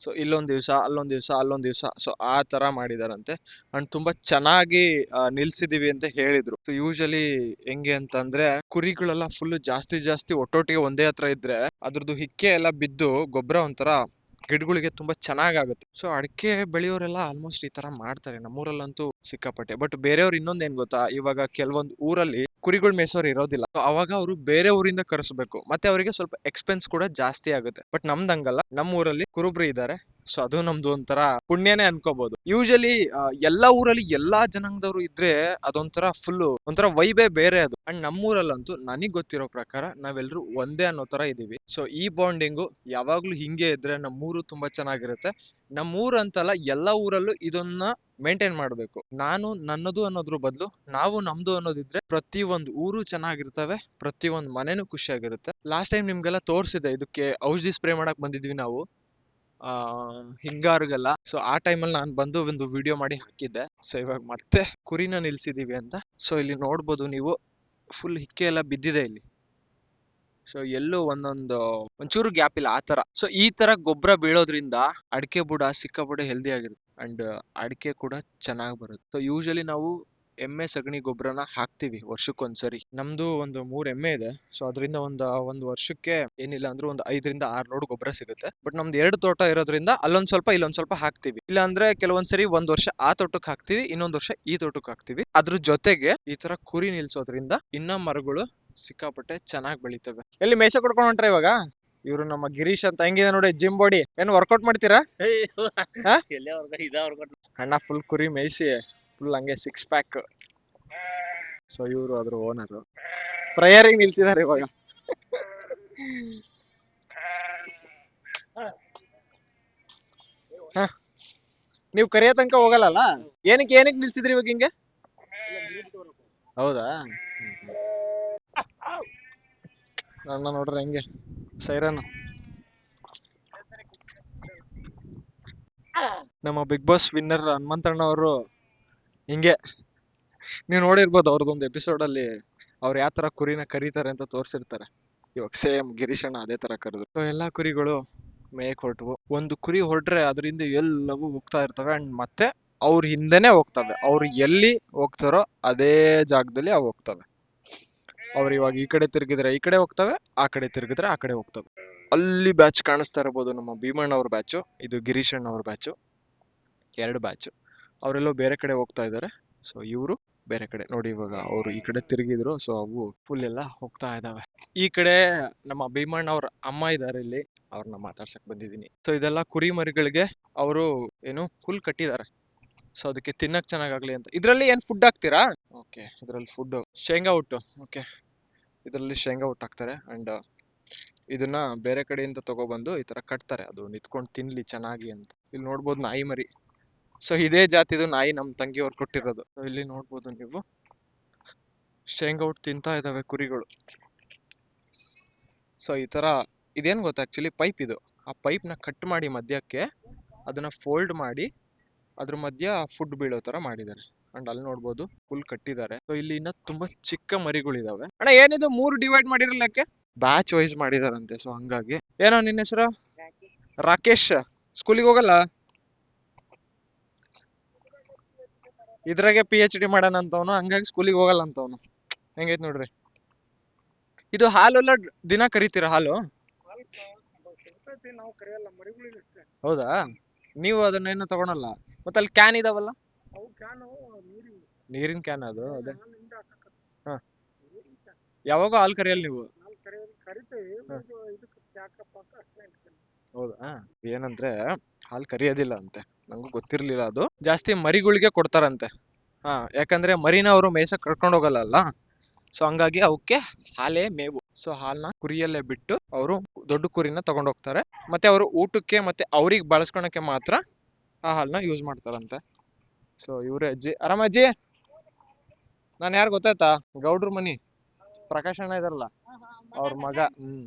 Speaker 2: ಸೊ ಇಲ್ಲೊಂದ್ ದಿವಸ, ಅಲ್ಲೊಂದ್ ದಿವಸ ಅಲ್ಲೊಂದ್ ದಿವಸ. ಸೊ ಆ ತರ ಮಾಡಿದಾರಂತೆ. ಅಂಡ್ ತುಂಬಾ ಚೆನ್ನಾಗಿ ನಿಲ್ಸಿದೀವಿ ಅಂತ ಹೇಳಿದ್ರು. ಸೊ ಯೂಶಲಿ ಹೆಂಗೆ ಅಂತಂದ್ರೆ, ಕುರಿಗಳೆಲ್ಲ ಫುಲ್ ಜಾಸ್ತಿ ಜಾಸ್ತಿ ಒಟ್ಟೊಟ್ಟಿಗೆ ಒಂದೇ ಹತ್ರ ಇದ್ರೆ, ಅದ್ರದ್ದು ಹಿಕ್ಕೆ ಎಲ್ಲ ಬಿದ್ದು ಗೊಬ್ಬರ ಒಂಥರ ಗಿಡಗಳಿಗೆ ತುಂಬಾ ಚೆನ್ನಾಗಾಗುತ್ತೆ. ಸೊ ಅಡಿಕೆ ಬೆಳೆಯೋರೆಲ್ಲ ಆಲ್ಮೋಸ್ಟ್ ಈ ತರ ಮಾಡ್ತಾರೆ. ನಮ್ಮೂರಲ್ಲಂತೂ ಸಿಕ್ಕಾಪಟ್ಟೆ. ಬಟ್ ಬೇರೆಯವ್ರು ಇನ್ನೊಂದ್ ಏನ್ ಗೊತ್ತಾ? ಇವಾಗ ಕೆಲವೊಂದು ಊರಲ್ಲಿ ಕುರಿಗಳು ಮೇಸೋರು ಇರೋದಿಲ್ಲ. ಅವಾಗ ಅವರು ಬೇರೆ ಊರಿಂದ ಕರೆಸಬೇಕು. ಮತ್ತೆ ಅವರಿಗೆ ಸ್ವಲ್ಪ ಎಕ್ಸ್ಪೆನ್ಸ್ ಕೂಡ ಜಾಸ್ತಿ ಆಗುತ್ತೆ. ಬಟ್ ನಮ್ದಂಗಲ್ಲ ನಮ್ಮ ಊರಲ್ಲಿ ಕುರುಬ್ರು ಇದ್ದಾರೆ ಸೊ ಅದು ನಮ್ದು ಒಂಥರ ಪುಣ್ಯನೇ ಅನ್ಕೋಬಹುದು ಯೂಶಲಿ ಎಲ್ಲಾ ಊರಲ್ಲಿ ಎಲ್ಲಾ ಜನಾಂಗದವರು ಇದ್ರೆ ಅದೊಂಥರ ಫುಲ್ ಒಂಥರ ವೈಬೇ ಬೇರೆ ಅದು. ಅಂಡ್ ನಮ್ಮೂರಲ್ಲಂತೂ ನನಗ್ ಗೊತ್ತಿರೋ ಪ್ರಕಾರ ನಾವೆಲ್ಲರೂ ಒಂದೇ ಅನ್ನೋ ತರ ಇದೀವಿ ಸೊ ಈ ಬಾಂಡಿಂಗು ಯಾವಾಗ್ಲೂ ಹಿಂಗೆ ಇದ್ರೆ ನಮ್ಮೂರು ತುಂಬಾ ಚೆನ್ನಾಗಿರುತ್ತೆ. ನಮ್ಮೂರು ಅಂತಲ್ಲ ಎಲ್ಲಾ ಊರಲ್ಲೂ ಇದನ್ನ ಮೇಂಟೈನ್ ಮಾಡ್ಬೇಕು. ನಾನು ನನ್ನದು ಅನ್ನೋದ್ರ ಬದಲು ನಾವು ನಮ್ದು ಅನ್ನೋದಿದ್ರೆ ಪ್ರತಿ ಒಂದು ಊರು ಚೆನ್ನಾಗಿರ್ತವೆ, ಪ್ರತಿ ಒಂದು ಮನೆನೂ ಖುಷಿಯಾಗಿರುತ್ತೆ. ಲಾಸ್ಟ್ ಟೈಮ್ ನಿಮ್ಗೆಲ್ಲ ತೋರಿಸಿದೆ ಇದಕ್ಕೆ ಔಷಧಿ ಸ್ಪ್ರೇ ಮಾಡಕ್ ಬಂದಿದ್ವಿ ನಾವು. ಹಿಂಗಾರಿಗೆಲ್ಲ. ಸೊ ಆ ಟೈಮಲ್ಲಿ ನಾನು ಬಂದು ಒಂದು ವಿಡಿಯೋ ಮಾಡಿ ಹಾಕಿದ್ದೆ. ಸೊ ಇವಾಗ ಮತ್ತೆ ಕುರಿನ ನಿಲ್ಸಿದೀವಿ ಅಂತ. ಸೊ ಇಲ್ಲಿ ನೋಡ್ಬೋದು ನೀವು ಫುಲ್ ಹಿಕ್ಕೆ ಎಲ್ಲ ಬಿದ್ದಿದೆ ಇಲ್ಲಿ. ಸೊ ಎಲ್ಲೂ ಒಂದೊಂದು, ಒಂಚೂರು ಗ್ಯಾಪ್ ಇಲ್ಲ, ಆ ತರ ಸೊ ಈ ತರ ಗೊಬ್ಬರ ಬೀಳೋದ್ರಿಂದ ಅಡಿಕೆ ಬುಡ, ಸಿಕ್ಕಾಪಟ್ಟೆ ಹೆಲ್ದಿ ಆಗಿರುತ್ತೆ. ಅಂಡ್ ಅಡಿಕೆ ಕೂಡ ಚೆನ್ನಾಗಿ ಬರುತ್ತೆ. ಸೊ ಯೂಶಲಿ ನಾವು ಎಮ್ಮೆ ಸಗಣಿ ಗೊಬ್ಬರನ ಹಾಕ್ತಿವಿ ವರ್ಷಕ್ಕೊಂದ್ಸರಿ. ನಮ್ದು ಒಂದು ಮೂರ್ ಎಮ್ಮೆ ಇದೆ. ಸೊ ಅದರಿಂದ ಒಂದು ಒಂದು ವರ್ಷಕ್ಕೆ ಏನಿಲ್ಲ ಅಂದ್ರೆ ಒಂದು ಐದರಿಂದ ಆರ್ ಲೋಡ್ ಗೊಬ್ಬರ ಸಿಗುತ್ತೆ. ಬಟ್ ನಮ್ದು ಎರಡು ತೋಟ ಇರೋದ್ರಿಂದ ಅಲ್ಲೊಂದ್ ಸ್ವಲ್ಪ ಇಲ್ಲೊಂದ್ ಸ್ವಲ್ಪ ಹಾಕ್ತಿವಿ. ಇಲ್ಲ ಅಂದ್ರೆ ಕೆಲವೊಂದ್ಸರಿ ಒಂದ್ ವರ್ಷ ಆ ತೋಟಕ್ಕೆ ಹಾಕ್ತಿವಿ ಇನ್ನೊಂದ್ ವರ್ಷ ಈ ತೋಟಕ್ಕೆ ಹಾಕ್ತಿವಿ. ಅದ್ರ ಜೊತೆಗೆ ಈ ತರ ಕುರಿ ನಿಲ್ಸೋದ್ರಿಂದ ಇನ್ನ ಮರಗಳು ಸಿಕ್ಕಾಪಟ್ಟೆ ಚೆನ್ನಾಗಿ ಬೆಳಿತವೆ. ಎಲ್ಲಿ ಮೇಸ ಕೊಡ್ಕೊಂಡು ಹೊಂಟ್ರ ಇವಾಗ? ಇವ್ರು ನಮ್ಮ ಗಿರೀಶ್ ಅಂತ ಹೆಂಗಿದೆ ನೋಡಿ ಜಿಮ್ ಬಾಡಿ ಏನ್ ವರ್ಕೌಟ್ ಮಾಡ್ತೀರಾ? ಹಾ? ಅಣ್ಣ ಫುಲ್ ಕುರಿ ಮೇಯಿಸಿ. ಫುಲ್ ಹಂಗೆ ಸಿಕ್ಸ್ ಪ್ಯಾಕ್ ಸೊ ಇವರು ಅದ್ರ ಓನರ್ ಪ್ರೇಯರಿಗೆ ನಿಲ್ಸಿದಾರೆ ಇವಾಗ. ನೀವು ಕರಿಯೋ ತನಕ ಹೋಗಲ್ಲ ಏನಕ್ಕೆ ಏನಕ್ಕೆ ನಿಲ್ಸಿದ್ರಿ ಇವಾಗ ಹಿಂಗೆ? ಹೌದಾ? ನನ್ನ ನೋಡ್ರಿ ಹೆಂಗೆ, ಸೈರನ್. ನಮ್ಮ ಬಿಗ್ ಬಾಸ್ ವಿನ್ನರ್ ಹನುಮಂತಣ್ಣ ಅವರು ಹಿಂಗೆ ನೀವು ನೋಡಿರ್ಬೋದು ಅವ್ರದ್ದೊಂದು ಎಪಿಸೋಡ್ ಅಲ್ಲಿ ಅವ್ರು ಯಾವ ಥರ ಕುರಿನ ಕರೀತಾರೆ ಅಂತ ತೋರಿಸಿರ್ತಾರೆ. ಇವಾಗ ಸೇಮ್ ಗಿರೀಶಣ್ಣ ಅದೇ ತರ ಕರೆದ್ರು. ಸೊ ಎಲ್ಲಾ ಕುರಿಗಳು ಮೇಯಕ್ಕೆ ಹೊರಟವು. ಒಂದು ಕುರಿ ಹೊರಟ್ರೆ ಅದರಿಂದ ಎಲ್ಲವೂ ಹೋಗ್ತಾ ಇರ್ತವೆ ಅಂಡ್ ಮತ್ತೆ ಅವ್ರ ಹಿಂದೆನೆ ಹೋಗ್ತವೆ. ಅವ್ರು ಎಲ್ಲಿ ಹೋಗ್ತಾರೋ ಅದೇ ಜಾಗದಲ್ಲಿ ಅವು ಹೋಗ್ತವೆ. ಅವ್ರು ಇವಾಗ ಈ ಕಡೆ ತಿರುಗಿದ್ರೆ ಈ ಕಡೆ ಹೋಗ್ತವೆ, ಆ ಕಡೆ ತಿರುಗಿದ್ರೆ ಆ ಕಡೆ ಹೋಗ್ತವೆ. ಅಲ್ಲಿ ಬ್ಯಾಚ್ ಕಾಣಿಸ್ತಾ ಇರ್ಬೋದು ನಮ್ಮ ಭೀಮಣ್ಣ ಅವ್ರ ಬ್ಯಾಚು ಇದು ಗಿರೀಶಣ್ಣ ಅವ್ರ ಬ್ಯಾಚು ಎರಡು ಬ್ಯಾಚ್ ಅವರೆಲ್ಲೋ ಬೇರೆ ಕಡೆ ಹೋಗ್ತಾ ಇದ್ದಾರೆ. ಸೊ ಇವರು ಬೇರೆ ಕಡೆ. ನೋಡಿ ಇವಾಗ ಅವರು ಈ ಕಡೆ ತಿರುಗಿದ್ರು. ಸೊ ಅವು ಫುಲ್ ಎಲ್ಲ ಹೋಗ್ತಾ ಇದಾವೆ ಈ ಕಡೆ ನಮ್ಮ ಭೀಮಣ್ಣ ಅವ್ರ ಅಮ್ಮ ಇದಾರೆ ಇಲ್ಲಿ. ಅವ್ರನ್ನ ಮಾತಾಡ್ಸಕ್ ಬಂದಿದ್ದೀನಿ. ಸೊ ಇದೆಲ್ಲ ಕುರಿ ಮರಿಗಳಿಗೆ ಅವರು ಏನು ಹುಲ್ ಕಟ್ಟಿದ್ದಾರೆ. ಸೊ ಅದಕ್ಕೆ ತಿನ್ನಕ್ ಚೆನ್ನಾಗಾಗ್ಲಿ ಅಂತ. ಇದರಲ್ಲಿ ಏನ್ ಫುಡ್ ಹಾಕ್ತೀರಾ? ಓಕೆ ಇದ್ರಲ್ಲಿ ಫುಡ್ ಶೇಂಗಾ ಹುಟ್ಟು. ಓಕೆ ಇದರಲ್ಲಿ ಶೇಂಗಾ ಹುಟ್ಟು ಹಾಕ್ತಾರೆ. ಅಂಡ್ ಇದನ್ನ ಬೇರೆ ಕಡೆಯಿಂದ ತಗೊಬಂದು ಈ ತರ ಕಟ್ತಾರೆ. ಅದು ನಿತ್ಕೊಂಡು ತಿನ್ಲಿ ಚೆನ್ನಾಗಿ ಅಂತ. ಇಲ್ಲಿ ನೋಡ್ಬೋದು ನಾಯಿ ಮರಿ. ಸೊ ಇದೇ ಜಾತಿದು ನಾಯಿ ನಮ್ಮ ತಂಗಿಯವ್ರು ಕೊಟ್ಟಿರೋದು. ಇಲ್ಲಿ ನೋಡ್ಬೋದು ನೀವು. ಶೇಂಗಾ ಔಟ್ ತಿಂತಾ ಇದಾವೆ ಕುರಿಗಳು. ಸೊ ಈ ತರ ಇದೇನ್ ಗೊತ್ತಾ ಆ್ಯಕ್ಚುಲಿ ಪೈಪ್ ಇದು. ಆ ಪೈಪ್ನ ಕಟ್ ಮಾಡಿ ಮಧ್ಯಕ್ಕೆ ಅದನ್ನ ಫೋಲ್ಡ್ ಮಾಡಿ ಅದ್ರ ಮಧ್ಯ ಫುಡ್ ಬೀಳೋ ತರ ಮಾಡಿದ್ದಾರೆ. ಅಂಡ್ ಅಲ್ಲಿ ನೋಡ್ಬೋದು ಫುಲ್ ಕಟ್ಟಿದ್ದಾರೆ. ಸೊ ಇಲ್ಲಿ ಇನ್ನ ತುಂಬಾ ಚಿಕ್ಕ ಮರಿಗಳಿದಾವೆ. ಅಣ್ಣ, ಏನಿದು? ಮೂರು ಡಿವೈಡ್ ಮಾಡಿರಲ್ಲ ಯಾಕೆ? Batch wise ಮಾಡಿದಾರಂತೆ. ಸೊ ಹಂಗಾಗಿ. ಏನೋ ನಿನ್ನ ಹೆಸರು? ರಾಕೇಶ್. ಸ್ಕೂಲಿಗೆ ಹೋಗಲ್ಲ? ಇದ್ರಾಗೆ ಪಿ ಎಚ್ ಡಿ ಮಾಡೋಣ ಅಂತವನು ಹಂಗಾಗಿ ಸ್ಕೂಲಿಗೆ ಹೋಗಲ್ಲ ಅಂತವನು ಹೆಂಗೈತೆ ನೋಡ್ರಿ? ಇದು ಹಾಲೆಲ್ಲ ದಿನ ಕರಿತೀರ ಹಾಲು? ಹೌದಾ? ನೀವು ಅದನ್ನೇನು ತಗೊಳಲ್ಲ. ಮತ್ತೆ ಅಲ್ಲಿ ಕ್ಯಾನ್ ಇದಾವಲ್ಲ? ನೀರಿನ ಕ್ಯಾನ್ ಅದು, ಅದೇ. ಯಾವಾಗ ಹಾಲು ಕರಿಯಲ್ಲ ನೀವು? ಹೌದಾ? ಏನಂದ್ರೆ ಹಾಲು ಕರಿಯೋದಿಲ್ಲ ಅಂತೆ ನಂಗೂ ಗೊತ್ತಿರಲಿಲ್ಲ ಅದು. ಜಾಸ್ತಿ ಮರಿಗಳಿಗೆ ಕೊಡ್ತಾರಂತೆ. ಹಾ ಯಾಕಂದ್ರೆ ಮರಿನ ಅವರು ಮೇಯ್ಸಕ್ ಕರ್ಕೊಂಡು ಹೋಗಲ್ಲ ಸೊ ಹಂಗಾಗಿ ಅವಕ್ಕೆ ಹಾಲೇ ಮೇವು. ಸೊ ಹಾಲ್ನ ಕುರಿಯಲ್ಲೇ ಬಿಟ್ಟು ಅವರು ದೊಡ್ಡ ಕುರಿನ ತಗೊಂಡ್ ಹೋಗ್ತಾರೆ. ಮತ್ತೆ ಅವರು ಊಟಕ್ಕೆ ಮತ್ತೆ ಅವ್ರಿಗೆ ಬಳಸ್ಕೊಳಕ್ಕೆ ಮಾತ್ರ ಆ ಹಾಲ್ನ ಯೂಸ್ ಮಾಡ್ತಾರಂತೆ. ಸೊ ಇವ್ರೆ ಅಜ್ಜಿ ಆರಾಮ ಅಜ್ಜಿ? ನಾನು ಯಾರು ಗೊತ್ತಾಯ್ತಾ? ಗೌಡ್ರ ಮನಿ. ಪ್ರಕಾಶ್ ಅಣ್ಣ ಇದಾರಲ್ಲ? ಅವ್ರ ಮಗ. ಹ್ಮ್.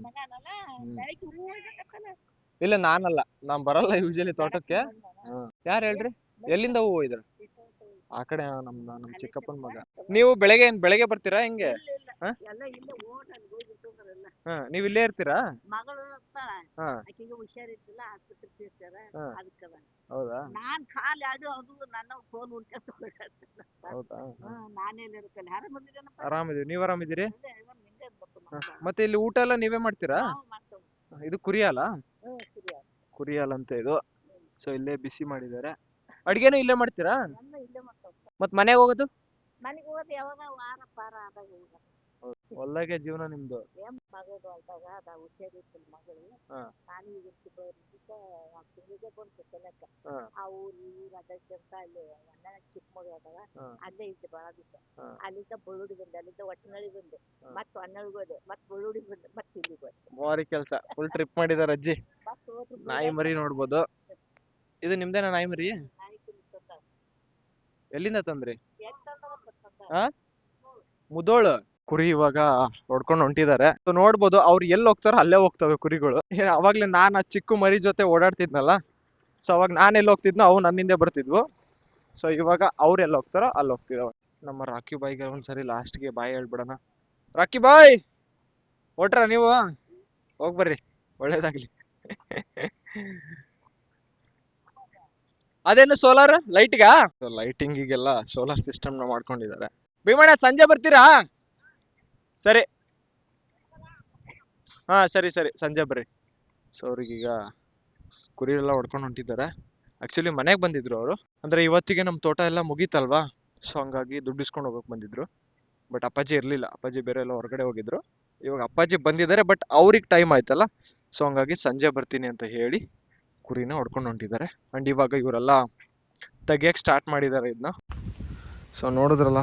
Speaker 2: ಇಲ್ಲ ನಾನಲ್ಲ. ನಾನ್ ಬರಲ್ಲ ಯೂಶಲಿ ತೋಟಕ್ಕೆ. ಯಾರು ಹೇಳ್ರಿ? ಎಲ್ಲಿಂದ ಹೂವು ಇದ್ರ? ಆ ಕಡೆ ನಮ್ ನಮ್ ಚಿಕ್ಕಪ್ಪನ ಮಗ. ನೀವು ಬೆಳಗ್ಗೆ ಏನ್ ಬೆಳಗ್ಗೆ ಬರ್ತೀರಾ ಹೆಂಗೆ? ಹಾ?
Speaker 4: ಎಲ್ಲ ಇಲ್ಲೇ ಓಟಲ್ ಹೋಗಿರ್ತಾರಲ್ಲ
Speaker 2: ಹಾ ನೀವ್ ಇಲ್ಲೇ ಇರ್ತೀರಾ?
Speaker 4: ಮಗಳು ಇರ್ತಾಳ
Speaker 2: ಹಾ.
Speaker 4: ಆಕಿಗೆ ಹುಷಾರಿದ್ದಿಲ್ಲ ಆಸ್ಪತ್ರೆ ಸೇರ್ಸ್ಯಾರ
Speaker 2: ಹಾ.
Speaker 4: ಅದಕ್ಕದ
Speaker 2: ಹೌದಾ?
Speaker 4: ನಾನ್ ಕಾಲ್ ಆಡು ಅದು ನನ್ನ ಫೋನ್
Speaker 2: ಹೌದಾ?
Speaker 4: ನಾನೇನ್
Speaker 2: ಆರಾಮಿದೀವಿ. ನೀವ್ ಆರಾಮಿದ್ದೀರಿ. ಮತ್ತೆ ಇಲ್ಲಿ ಊಟ ಎಲ್ಲ ನೀವೇ ಮಾಡ್ತೀರಾ? ಇದು ಕುರಿಯಲ್ಲ
Speaker 4: ಹ್ಮ್ ಸರಿ
Speaker 2: ಕುರಿಯಲ್ ಅಂತ ಇದು. ಸೊ ಇಲ್ಲೇ ಬಿಸಿ ಮಾಡಿದ್ದಾರೆ. ಅಡ್ಗೆನೂ ಇಲ್ಲೇ ಮಾಡ್ತೀರಾ?
Speaker 4: ನನ್ನ ಇಲ್ಲೇ ಮಾಡ್ತಾವ
Speaker 2: ಮತ್ ಮನೆಗೆ ಹೋಗೋದು?
Speaker 4: ಮನೆಗೆ ಹೋಗೋದು ಯಾವಾಗ? ವಾರ ಪಾರ ಆದಾಗ ಹೋಗೋದು.
Speaker 2: ಹೊಲ್ದಾಗೆ ಜೀವನ ನಿಮ್ದು.
Speaker 4: ಮಗಳು ಹೊಲದಾಗ ಅದ ಹುಷಾರಿತ್ತಿಲ್ಲ ಮಗಳು.
Speaker 2: ಹಾ.
Speaker 4: ನಾನು ಈಗ ಬರೋದಕ್ಕೆ ತಿಂಗಳಿಗೆ ಬಂತು ಕೆಲಸ
Speaker 2: ಹಾ.
Speaker 4: ಆ ಊರು ಈ ಊರು ಅದಕ್ಕಂತ ಅಲ್ಲಿ ಅಣ್ಣ ಚಿಕ್ಕ ಮಗಳು ಅದಾವ
Speaker 2: ಹಾ.
Speaker 4: ಅಲ್ಲೇ ಇದ್ದೆ ಬಹಳ ದಿವಸ.
Speaker 2: ಹಾ.
Speaker 4: ಅಲ್ಲಿಂದ ಬಳ್ಳೂಡಿ ಬಂದೆ ಅಲ್ಲಿಂದ ಒಟ್ಟನಳ್ಳಿ ಬಂದೆ.
Speaker 2: ಹಾ.
Speaker 4: ಮತ್ತೆ ಹೊನ್ನಳ್ಳಿಗೆ ಹೋದೆ ಮತ್ತೆ ಬಳ್ಳೂಡಿ ಬಂದೆ ಮತ್ತೆ ಇಲ್ಲಿಗೆ ಹೋದೆ.
Speaker 2: ಭಾರಿ ಕೆಲಸ. ಫುಲ್ ಟ್ರಿಪ್ ಮಾಡಿದಾರ ಅಜ್ಜಿ.
Speaker 4: ಮತ್ತೆ ಹೋದ್ರು
Speaker 2: ನಾಯಿ ಮರಿ ನೋಡ್ಬೋದು. ಇದು ನಿಮ್ದೇನ ನಾಯಿ ಮರಿ?
Speaker 4: ನಾಯಿ
Speaker 2: ಎಲ್ಲಿಂದ ತಂದ್ರಿ?
Speaker 4: ಎಷ್ಟ್
Speaker 2: ಹಾ? ಮುದೋಳು. ಕುರಿ ಇವಾಗ ಹೊಡ್ಕೊಂಡು ಹೊಂಟಿದ್ದಾರೆ. ಸೊ ನೋಡ್ಬೋದು ಅವ್ರು ಎಲ್ಲಿ ಹೋಗ್ತಾರೋ ಅಲ್ಲೇ ಹೋಗ್ತವೆ ಕುರಿಗಳು. ಅವಾಗಲೇ ನಾನು ಆ ಚಿಕ್ಕ ಮರಿ ಜೊತೆ ಓಡಾಡ್ತಿದ್ನಲ್ಲ ಸೊ ಅವಾಗ ನಾನು ಎಲ್ಲಿ ಹೋಗ್ತಿದ್ನೋ ಅವು ನನ್ನಿಂದೆ ಬರ್ತಿದ್ವು. ಸೊ ಇವಾಗ ಅವ್ರು ಎಲ್ಲಿ ಹೋಗ್ತಾರೋ ಅಲ್ಲಿ ಹೋಗ್ತಿದ್ದಾವೆ ನಮ್ಮ ರಾಕಿ ಬಾಯ್ಗೆ ಒಂದ್ಸರಿ ಲಾಸ್ಟ್ಗೆ ಬಾಯಿ ಹೇಳ್ಬಿಡೋಣ. ರಾಕಿ ಬಾಯ್! ಹೊಟ್ರ ನೀವು? ಹೋಗ್ ಬರ್ರಿ, ಒಳ್ಳೇದಾಗ್ಲಿ. ಅದೇನು ಸೋಲಾರ್ ಲೈಟ್ಗಾ ಲೈಟಿಂಗಿಗೆಲ್ಲ ಸೋಲಾರ್ ಸಿಸ್ಟಮ್ನ ಮಾಡ್ಕೊಂಡಿದ್ದಾರೆ. ಭೀಮಣ್ಣ, ಸಂಜೆ ಬರ್ತೀರಾ? ಸರಿ. ಹಾ, ಸರಿ ಸರಿ. ಸಂಜೆ ಬರ್ರಿ. ಸೊ ಅವ್ರಿಗೀಗ ಕುರಿ ಎಲ್ಲ ಹೊಡ್ಕೊಂಡು ಹೊಂಟಿದ್ದಾರೆ. ಆ್ಯಕ್ಚುಲಿ ಮನೆಗೆ ಬಂದಿದ್ರು ಅವರು. ಅಂದ್ರೆ ಇವತ್ತಿಗೆ ನಮ್ಮ ತೋಟ ಎಲ್ಲ ಮುಗೀತಲ್ವಾ? ಸೊ ಹಂಗಾಗಿ ದುಡ್ಡು ಇಸ್ಕೊಂಡು ಹೋಗಕ್ ಬಂದಿದ್ರು. ಬಟ್ ಅಪ್ಪಾಜಿ ಇರಲಿಲ್ಲ. ಅಪ್ಪಾಜಿ ಬೇರೆ ಎಲ್ಲ ಹೊರಗಡೆ ಹೋಗಿದ್ರು. ಇವಾಗ ಅಪ್ಪಾಜಿ ಬಂದಿದ್ದಾರೆ ಬಟ್ ಅವ್ರಿಗೆ ಟೈಮ್ ಆಯ್ತಲ್ಲ? ಸೊ ಹಂಗಾಗಿ ಸಂಜೆ ಬರ್ತೀನಿ ಅಂತ ಹೇಳಿ ಕುರಿನ ಹೊಡ್ಕೊಂಡು ಹೊಂಟಿದ್ದಾರೆ. ಅಂಡ್ ಇವಾಗ ಇವರೆಲ್ಲ ತೆಗಿಯೋಕ್ಕೆ ಸ್ಟಾರ್ಟ್ ಮಾಡಿದ್ದಾರೆ ಇದನ್ನ ಸೊ ನೋಡಿದ್ರಲ್ಲ,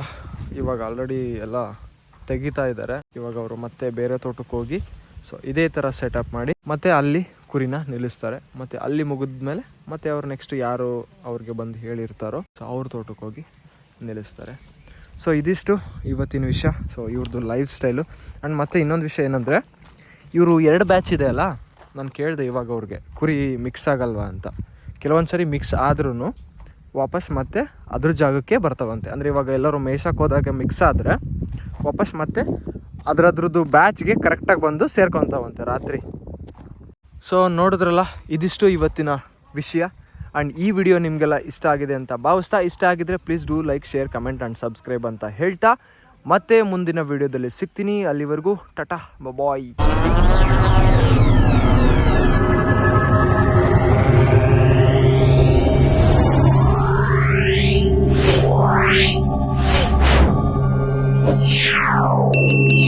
Speaker 2: ಇವಾಗ ಆಲ್ರೆಡಿ ಎಲ್ಲ ತೆಗಿತಾ ಇದ್ದಾರೆ. ಇವಾಗ ಅವರು ಮತ್ತೆ ಬೇರೆ ತೋಟಕ್ಕೆ ಹೋಗಿ ಸೊ ಇದೇ ಥರ ಸೆಟಪ್ ಮಾಡಿ ಮತ್ತೆ ಅಲ್ಲಿ ಕುರಿನ ನಿಲ್ಲಿಸ್ತಾರೆ. ಮತ್ತೆ ಅಲ್ಲಿ ಮುಗಿದ್ಮೇಲೆ ಮತ್ತೆ ಅವ್ರು ನೆಕ್ಸ್ಟ್ ಯಾರು ಅವ್ರಿಗೆ ಬಂದು ಹೇಳಿರ್ತಾರೋ ಸೊ ಅವ್ರ ತೋಟಕ್ಕೆ ಹೋಗಿ ನಿಲ್ಲಿಸ್ತಾರೆ. ಸೊ ಇದಿಷ್ಟು ಇವತ್ತಿನ ವಿಷಯ. ಸೊ ಇವ್ರದ್ದು ಲೈಫ್ ಸ್ಟೈಲು ಆ್ಯಂಡ್ ಮತ್ತೆ ಇನ್ನೊಂದು ವಿಷಯ ಏನಂದರೆ, ಇವರು ಎರಡು ಬ್ಯಾಚ್ ಇದೆ ಅಲ್ಲ? ನಾನು ಕೇಳಿದೆ ಇವಾಗ ಅವ್ರಿಗೆ, ಕುರಿ ಮಿಕ್ಸ್ ಆಗಲ್ವಾ ಅಂತ. ಕೆಲವೊಂದು ಸರಿ ಮಿಕ್ಸ್ ಆದ್ರೂ ವಾಪಸ್ ಮತ್ತೆ ಅದ್ರ ಜಾಗಕ್ಕೆ ಬರ್ತಾವಂತೆ. ಅಂದರೆ ಇವಾಗ ಎಲ್ಲರೂ ಮೇಯ್ಸಕ್ಕೆ ಹೋದಾಗ ಮಿಕ್ಸ್ ಆದರೆ ವಾಪಸ್ ಮತ್ತೆ ಅದರದ್ರದ್ದು ಬ್ಯಾಚ್ಗೆ ಕರೆಕ್ಟಾಗಿ ಬಂದು ಸೇರ್ಕೊತಾವಂತೆ ರಾತ್ರಿ. ಸೊ ನೋಡಿದ್ರಲ್ಲ, ಇದಿಷ್ಟು ಇವತ್ತಿನ ವಿಷಯ. ಆ್ಯಂಡ್ ಈ ವಿಡಿಯೋ ನಿಮಗೆಲ್ಲ ಇಷ್ಟ ಆಗಿದೆ ಅಂತ ಭಾವಿಸ್ತಾ, ಇಷ್ಟ ಆಗಿದ್ರೆ please do like share comment and subscribe ಅಂತ ಹೇಳ್ತಾ. ಮತ್ತೆ ಮುಂದಿನ ವಿಡಿಯೋದಲ್ಲಿ ಸಿಗ್ತೀನಿ. ಅಲ್ಲಿವರೆಗೂ, ಟಟಾ ಬಾಯ್ …ユ…